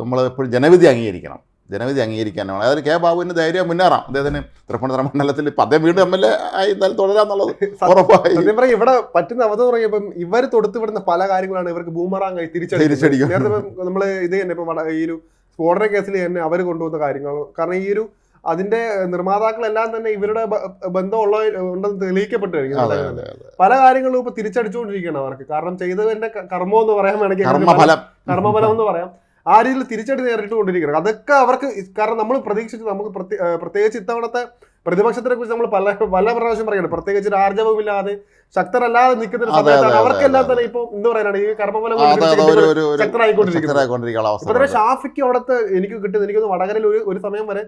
നമ്മൾ എപ്പോഴും ജനവിധി അംഗീകരിക്കണം ജനവിധി അംഗീകരിക്കാനാണ് അതായത് കെ ബാബുവിന് ധൈര്യം മുന്നേറാം. അദ്ദേഹത്തിന് തൃപ്പൂണിത്തറ മണ്ഡലത്തിൽ ഇപ്പം അദ്ദേഹം വീണ്ടും എം എൽ എ ആയി എന്തായാലും തുടരാന്നുള്ളത് ഉറപ്പായി. സത്യം പറയാം ഇവിടെ പറ്റുന്ന അവധ തുടങ്ങിയപ്പം ഇവർ തൊടുത്ത് വിടുന്ന പല കാര്യങ്ങളാണ് ഇവർക്ക് ബൂമറാങ്ങായി തിരിച്ചടിക്കും. നമ്മൾ ഇത് തന്നെ ഇപ്പം ഈ ഒരു സ്ഫോടന കേസിൽ തന്നെ അവർ കൊണ്ടുവന്ന കാര്യങ്ങൾ കാരണം ഈ ഒരു അതിന്റെ നിർമ്മാതാക്കളെല്ലാം തന്നെ ഇവരുടെ ബന്ധമുള്ള ഉണ്ടെന്ന് തെളിയിക്കപ്പെട്ടു കഴിഞ്ഞു പല കാര്യങ്ങളും ഇപ്പൊ തിരിച്ചടിച്ചുകൊണ്ടിരിക്കുകയാണ് അവർക്ക്. കാരണം ചെയ്തതിന്റെ കർമ്മം എന്ന് പറയാൻ വേണമെങ്കിൽ കർമ്മഫലം എന്ന് പറയാം. ആ രീതിയിൽ തിരിച്ചടി നേരിട്ട് കൊണ്ടിരിക്കുന്നത് അതൊക്കെ അവർക്ക് കാരണം നമ്മൾ പ്രതീക്ഷിച്ച് നമുക്ക് പ്രത്യേകിച്ച് ഇത്തവണത്തെ പ്രതിപക്ഷത്തിനെ കുറിച്ച് നമ്മൾ പല പല പ്രാവശ്യം പറയുന്നത് പ്രത്യേകിച്ച് ഒരു ആർജവമില്ലാതെ ശക്തരല്ലാതെ നിൽക്കുന്ന സമയത്താണ് അവർക്കെല്ലാം തന്നെ ഇപ്പൊ എന്ത് പറയാനാണ്? ഈ കർമ്മഫലം ശക്തരായിക്കൊണ്ടിരിക്കുന്നത് ഷാഫിക്ക് അവിടുത്തെ എനിക്ക് കിട്ടുന്നത് എനിക്ക് വടകരയിൽ ഒരു ഒരു സമയം വരെ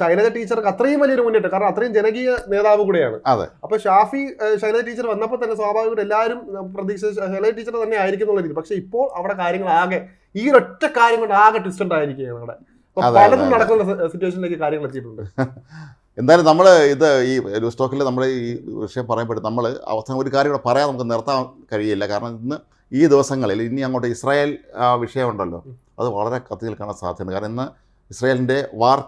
ശൈലജ ടീച്ചർക്ക് അത്രയും വലിയൊരു മുന്നേറ്റം. കാരണം അത്രയും ജനകീയ നേതാവ് കൂടെയാണ്. അപ്പൊ ഷാഫി ശൈലജ ടീച്ചർ വന്നപ്പോൾ തന്നെ സ്വാഭാവികമായിട്ട് എല്ലാവരും പ്രതീക്ഷിച്ച ശൈലജ ടീച്ചർ തന്നെ ആയിരിക്കും എന്നുള്ള രീതി. പക്ഷെ ഇപ്പോൾ അവിടെ കാര്യങ്ങൾ ആകെ ഈ ഒറ്റ കാര്യം കൊണ്ട് ആകെ ട്വിസ്റ്റഡ് ആയിരിക്കുകയാണ് അവിടെ പലതും നടക്കുന്ന സിറ്റുവേഷനിലേക്ക് കാര്യങ്ങൾ എത്തിയിട്ടുണ്ട്. എന്തായാലും നമ്മൾ ഇത് ഈ സ്റ്റോക്കിൽ നമ്മൾ ഈ വിഷയം പറയുമ്പോൾ നമ്മൾ അവസാനം ഒരു കാര്യം കൂടെ പറയാൻ നമുക്ക് നിർത്താൻ കഴിയില്ല. കാരണം ഇന്ന് ഈ ദിവസങ്ങളിൽ ഇനി അങ്ങോട്ട് ഇസ്രായേൽ ആ, വിഷയമുണ്ടല്ലോ. അത് വളരെ കത്തി നിൽക്കാൻ സാധ്യതയുണ്ട്. കാരണം ഇന്ന് ഇസ്രായേലിന്റെ വാർ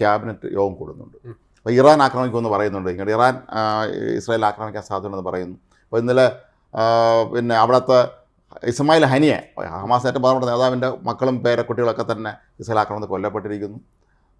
ക്യാബിനറ്റ് യോഗം കൂടുന്നുണ്ട്. അപ്പോൾ ഇറാൻ ആക്രമിക്കുമെന്ന് പറയുന്നുണ്ട്. ഇങ്ങോട്ട് ഇറാൻ ഇസ്രായേൽ ആക്രമിക്കാൻ സാധ്യതയുണ്ടെന്ന് പറയുന്നു. അപ്പോൾ ഇന്നലെ പിന്നെ അവിടുത്തെ ഇസ്മായിൽ ഹനിയെ ഹമാസ് ഏറ്റവും നേതാവിന്റെ മക്കളും പേരക്കുട്ടികളൊക്കെ തന്നെ ഇസ്രായേൽ ആക്രമണത്തിൽ കൊല്ലപ്പെട്ടിരിക്കുന്നു.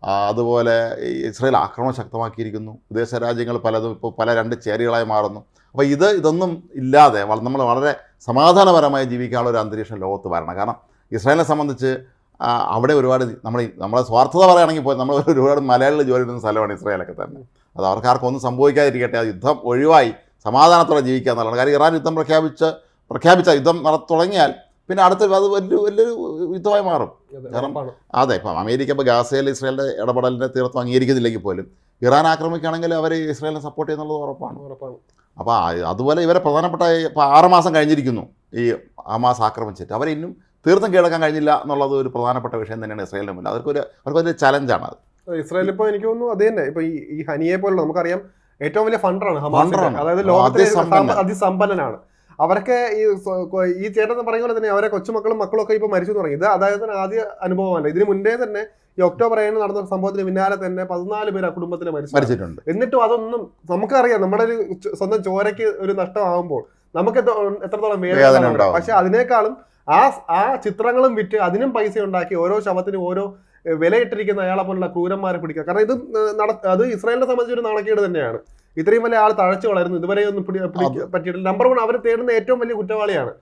അതുപോലെ ഇസ്രായേൽ ആക്രമണം ശക്തമാക്കിയിരിക്കുന്നു. വിദേശ രാജ്യങ്ങൾ പലതും ഇപ്പോൾ പല രണ്ട് ചേരികളായി മാറുന്നു. അപ്പോൾ ഇത് ഇതൊന്നും ഇല്ലാതെ നമ്മൾ വളരെ സമാധാനപരമായി ജീവിക്കാനുള്ള ഒരു അന്തരീക്ഷം ലോകത്ത് വരണം. കാരണം ഇസ്രായേലിനെ സംബന്ധിച്ച് അവിടെ ഒരുപാട് നമ്മൾ നമ്മളെ സ്വാർത്ഥത പറയുകയാണെങ്കിൽ പോയി നമ്മൾ ഒരുപാട് മലയാളികൾ ജോലി ചെയ്യുന്ന സ്ഥലമാണ് ഇസ്രായേലൊക്കെ തന്നെ. അത് അവർക്ക് സംഭവിക്കാതിരിക്കട്ടെ. ആ യുദ്ധം ഒഴിവായി സമാധാനത്തോടെ ജീവിക്കുക എന്നുള്ളതാണ്. കാര്യം ഇറാൻ യുദ്ധം പ്രഖ്യാപിച്ച് പ്രഖ്യാപിച്ച യുദ്ധം നട തുടങ്ങിയാൽ പിന്നെ അടുത്ത അത് വലിയ വലിയൊരു യുദ്ധമായി മാറും. കാരണം അതെ ഇപ്പം അമേരിക്ക ഇപ്പോൾ ഗാസയിൽ ഇസ്രായേലിന്റെ ഇടപെടലിന്റെ തീർത്തും അംഗീകരിക്കുന്നില്ലെങ്കിൽ പോലും ഇറാൻ ആക്രമിക്കുകയാണെങ്കിൽ അവർ ഇസ്രായേലിനെ സപ്പോർട്ട് ചെയ്യുന്നുള്ളത് ഉറപ്പാണ്. ഉറപ്പാണ്. അപ്പോൾ അതുപോലെ ഇവരെ പ്രധാനപ്പെട്ട ഇപ്പോൾ ആറ് മാസം കഴിഞ്ഞിരിക്കുന്നു ഈ ഹമാസ് ആക്രമിച്ചിട്ട്. അവരെ ഇന്നും തീർത്തും കീഴടക്കാൻ കഴിഞ്ഞില്ല എന്നുള്ളത് ഒരു പ്രധാനപ്പെട്ട വിഷയം തന്നെയാണ് ഇസ്രായേലിന് മുന്നിൽ. അവർക്കൊരു അവർക്കൊരു ചലഞ്ചാണ് അത്. ഇസ്രായേൽ ഇപ്പോൾ എനിക്ക് തോന്നുന്നു അത് തന്നെ. ഇപ്പോൾ ഈ ഹനിയെ പോലുള്ള നമുക്കറിയാം ഏറ്റവും വലിയ ഫണ്ടറാണ് ഹമാസ്. അതായത് ലോകത്തെ അതിസമ്പന്നനാണ്. അവരൊക്കെ ഈ ഈ ചേട്ടൻ പറയുന്ന പോലെ തന്നെ അവരെ കൊച്ചുമക്കളും മക്കളും ഒക്കെ ഇപ്പൊ മരിച്ചു തുടങ്ങി. ഇത് അദ്ദേഹത്തിന് ആദ്യ അനുഭവമല്ല. ഇതിന് മുന്നേ തന്നെ ഈ ഒക്ടോബർ ഏഴിന് നടന്ന സംഭവത്തിന് പിന്നാലെ തന്നെ പതിനാല് പേര് ആ കുടുംബത്തിൽ മരിച്ചിട്ടുണ്ട്. എന്നിട്ടും അതൊന്നും നമുക്കറിയാം. നമ്മുടെ ഒരു സ്വന്തം ചോരയ്ക്ക് ഒരു നഷ്ടമാകുമ്പോൾ നമുക്ക് എത്രത്തോളം വേദന ഉണ്ടാവും. പക്ഷെ അതിനേക്കാളും ആ ആ ചിത്രങ്ങളും വിറ്റ് അതിനും പൈസ ഉണ്ടാക്കി ഓരോ ശവത്തിനും ഓരോ വിലയിട്ടിരിക്കുന്ന അയാളെ പോലുള്ള ക്രൂരന്മാരെ പിടിക്കുക. കാരണം ഇത് നട അത് ഇസ്രായേലിനെ സംബന്ധിച്ച് ഒരു നാണക്കേട് തന്നെയാണ്. ഇത്രയും വലിയ ആൾ തഴച്ചു വളരുന്നു. ഇതുവരെ ഒന്നും പറ്റിയിട്ടില്ല. നമ്പർ വൺ അവർ തേടുന്ന ഏറ്റവും വലിയ കുറ്റവാളിയാണ്.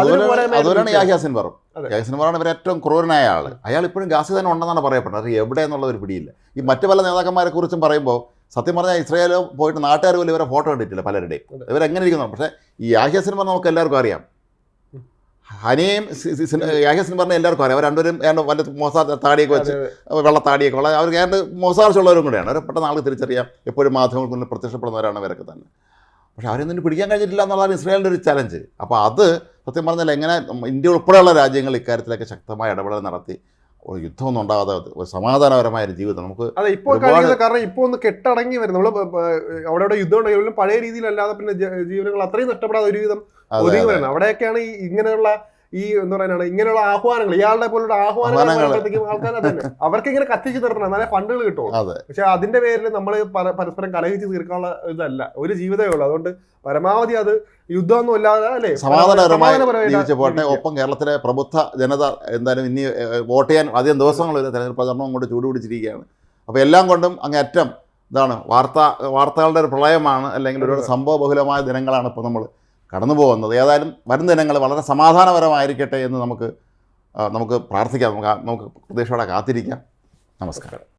അതുപോലെയാണ് ആയിട്ട് യാഹ്യാസിൻ പറ യാഹ്യാസിൻ പറയാണ് ഇവർ ഏറ്റവും ക്രൂരനായ ആൾ അയാൾ ഇപ്പോഴും ഗാസി തന്നെ ഉണ്ടെന്നാണ് പറയപ്പെടുന്നത്. അത് എവിടെ എന്നുള്ള ഒരു പിടിയില്ല. ഈ മറ്റു പല നേതാക്കന്മാരെ കുറിച്ചും പറയുമ്പോൾ സത്യം പറഞ്ഞാൽ ഇസ്രായേലോ പോയിട്ട് നാട്ടുകാർ പോലും ഇവരെ ഫോട്ടോ കണ്ടിട്ടില്ല പലരുടെയും. ഇവരെങ്ങനെ ഇരിക്കുന്നു പക്ഷേ ഈ യാഹ്യാസിൻ പറഞ്ഞാൽ നമുക്ക് എല്ലാവർക്കും അറിയാം. ഹനിയും എന്ന് പറഞ്ഞ എല്ലാവർക്കും അറിയാം. അവർ രണ്ടുപേരും ഏതാണ്ട് വല്ല മോസാർ താടിയൊക്കെ വെച്ച് വെള്ള താടിയൊക്കെ ഉള്ള അവർ ഏതാണ്ട് മോസാർച്ചുള്ളവരും കൂടെയാണ്. അവർ പെട്ടെന്ന് ആൾക്ക് തിരിച്ചറിയാം. എപ്പോഴും മാധ്യമങ്ങൾക്ക് മുന്നിൽ പ്രത്യക്ഷപ്പെടുന്നവരാണ് ഇവരൊക്കെ തന്നെ. പക്ഷേ അവരൊന്നും പിടിക്കാൻ കഴിഞ്ഞിട്ടില്ല എന്നുള്ളതാണ് ഇസ്രായേലിന്റെ ഒരു ചലഞ്ച് അപ്പോൾ അത് സത്യം പറഞ്ഞാൽ എങ്ങനെ ഇന്ത്യ ഉൾപ്പെടെയുള്ള രാജ്യങ്ങൾ ഇക്കാര്യത്തിലൊക്കെ ശക്തമായ ഇടപെടൽ നടത്തി. ഒരു യുദ്ധമൊന്നും ഉണ്ടാകാതെ ഒരു സമാധാനപരമായ ഒരു ജീവിതം. നമുക്ക് അതെ ഇപ്പോൾ കാരണം ഇപ്പൊ ഒന്ന് കെട്ടടങ്ങി വരും ബ- അവിടെ അവിടെ യുദ്ധം ഉണ്ടെങ്കിലും പഴയ രീതിയിലല്ലാതെ പിന്നെ ജീവനങ്ങൾ അത്രയും നഷ്ടപ്പെടാതെ ഒരുവിധം ഒതുങ്ങി വരുന്നത് അവിടെയൊക്കെയാണ് ഈ ഇങ്ങനെയുള്ള ഈ എന്ന് പറയാനാണ് ഇങ്ങനെയുള്ള ആഹ്വാനങ്ങൾ ഇയാളുടെ പോലുള്ള ആഹ്വാനങ്ങൾ ആൾക്കാർ അതന്നെ അവർക്ക് ഇങ്ങനെ കത്തിച്ചു നിർത്തണം? എന്നാലേ ഫണ്ടുകൾ കിട്ടും പക്ഷെ അതിന്റെ പേരിൽ നമ്മൾ പരസ്പരം കലഹിച്ച് തീർക്കാനുള്ള ഇതല്ല. ഒരു ജീവിതമേ ഉള്ളൂ. അതുകൊണ്ട് പരമാവധി അത് യുദ്ധമൊന്നും ഇല്ലാതെ അല്ലേ? സമാധാനപരമായി സമാധാനപരമായിട്ട് ജീവിച്ചു പോട്ടെ. ഒപ്പം കേരളത്തിലെ പ്രബുദ്ധ ജനത എന്തായാലും ഇനി വോട്ട് ചെയ്യാൻ അധികം ദിവസങ്ങളില്ല തെരഞ്ഞെടുപ്പ് പ്രചരണം കൊണ്ട് ചൂടുപിടിച്ചിരിക്കുകയാണ് അപ്പോൾ എല്ലാം കൊണ്ടും അങ്ങേറ്റം ഇതാണ്. വാർത്ത വാർത്തകളുടെ ഒരു പ്രളയമാണ് അല്ലെങ്കിൽ ഒരു സംഭവ ബഹുലമായ ദിനങ്ങളാണ് ഇപ്പോൾ നമ്മൾ കടന്നു പോകുന്നത്. ഏതായാലും വരും ദിനങ്ങൾ വളരെ സമാധാനപരമായിരിക്കട്ടെ എന്ന് നമുക്ക് നമുക്ക് പ്രാർത്ഥിക്കാം. നമുക്ക് നമുക്ക് പ്രതീക്ഷയോടെ കാത്തിരിക്കാം. നമസ്കാരം.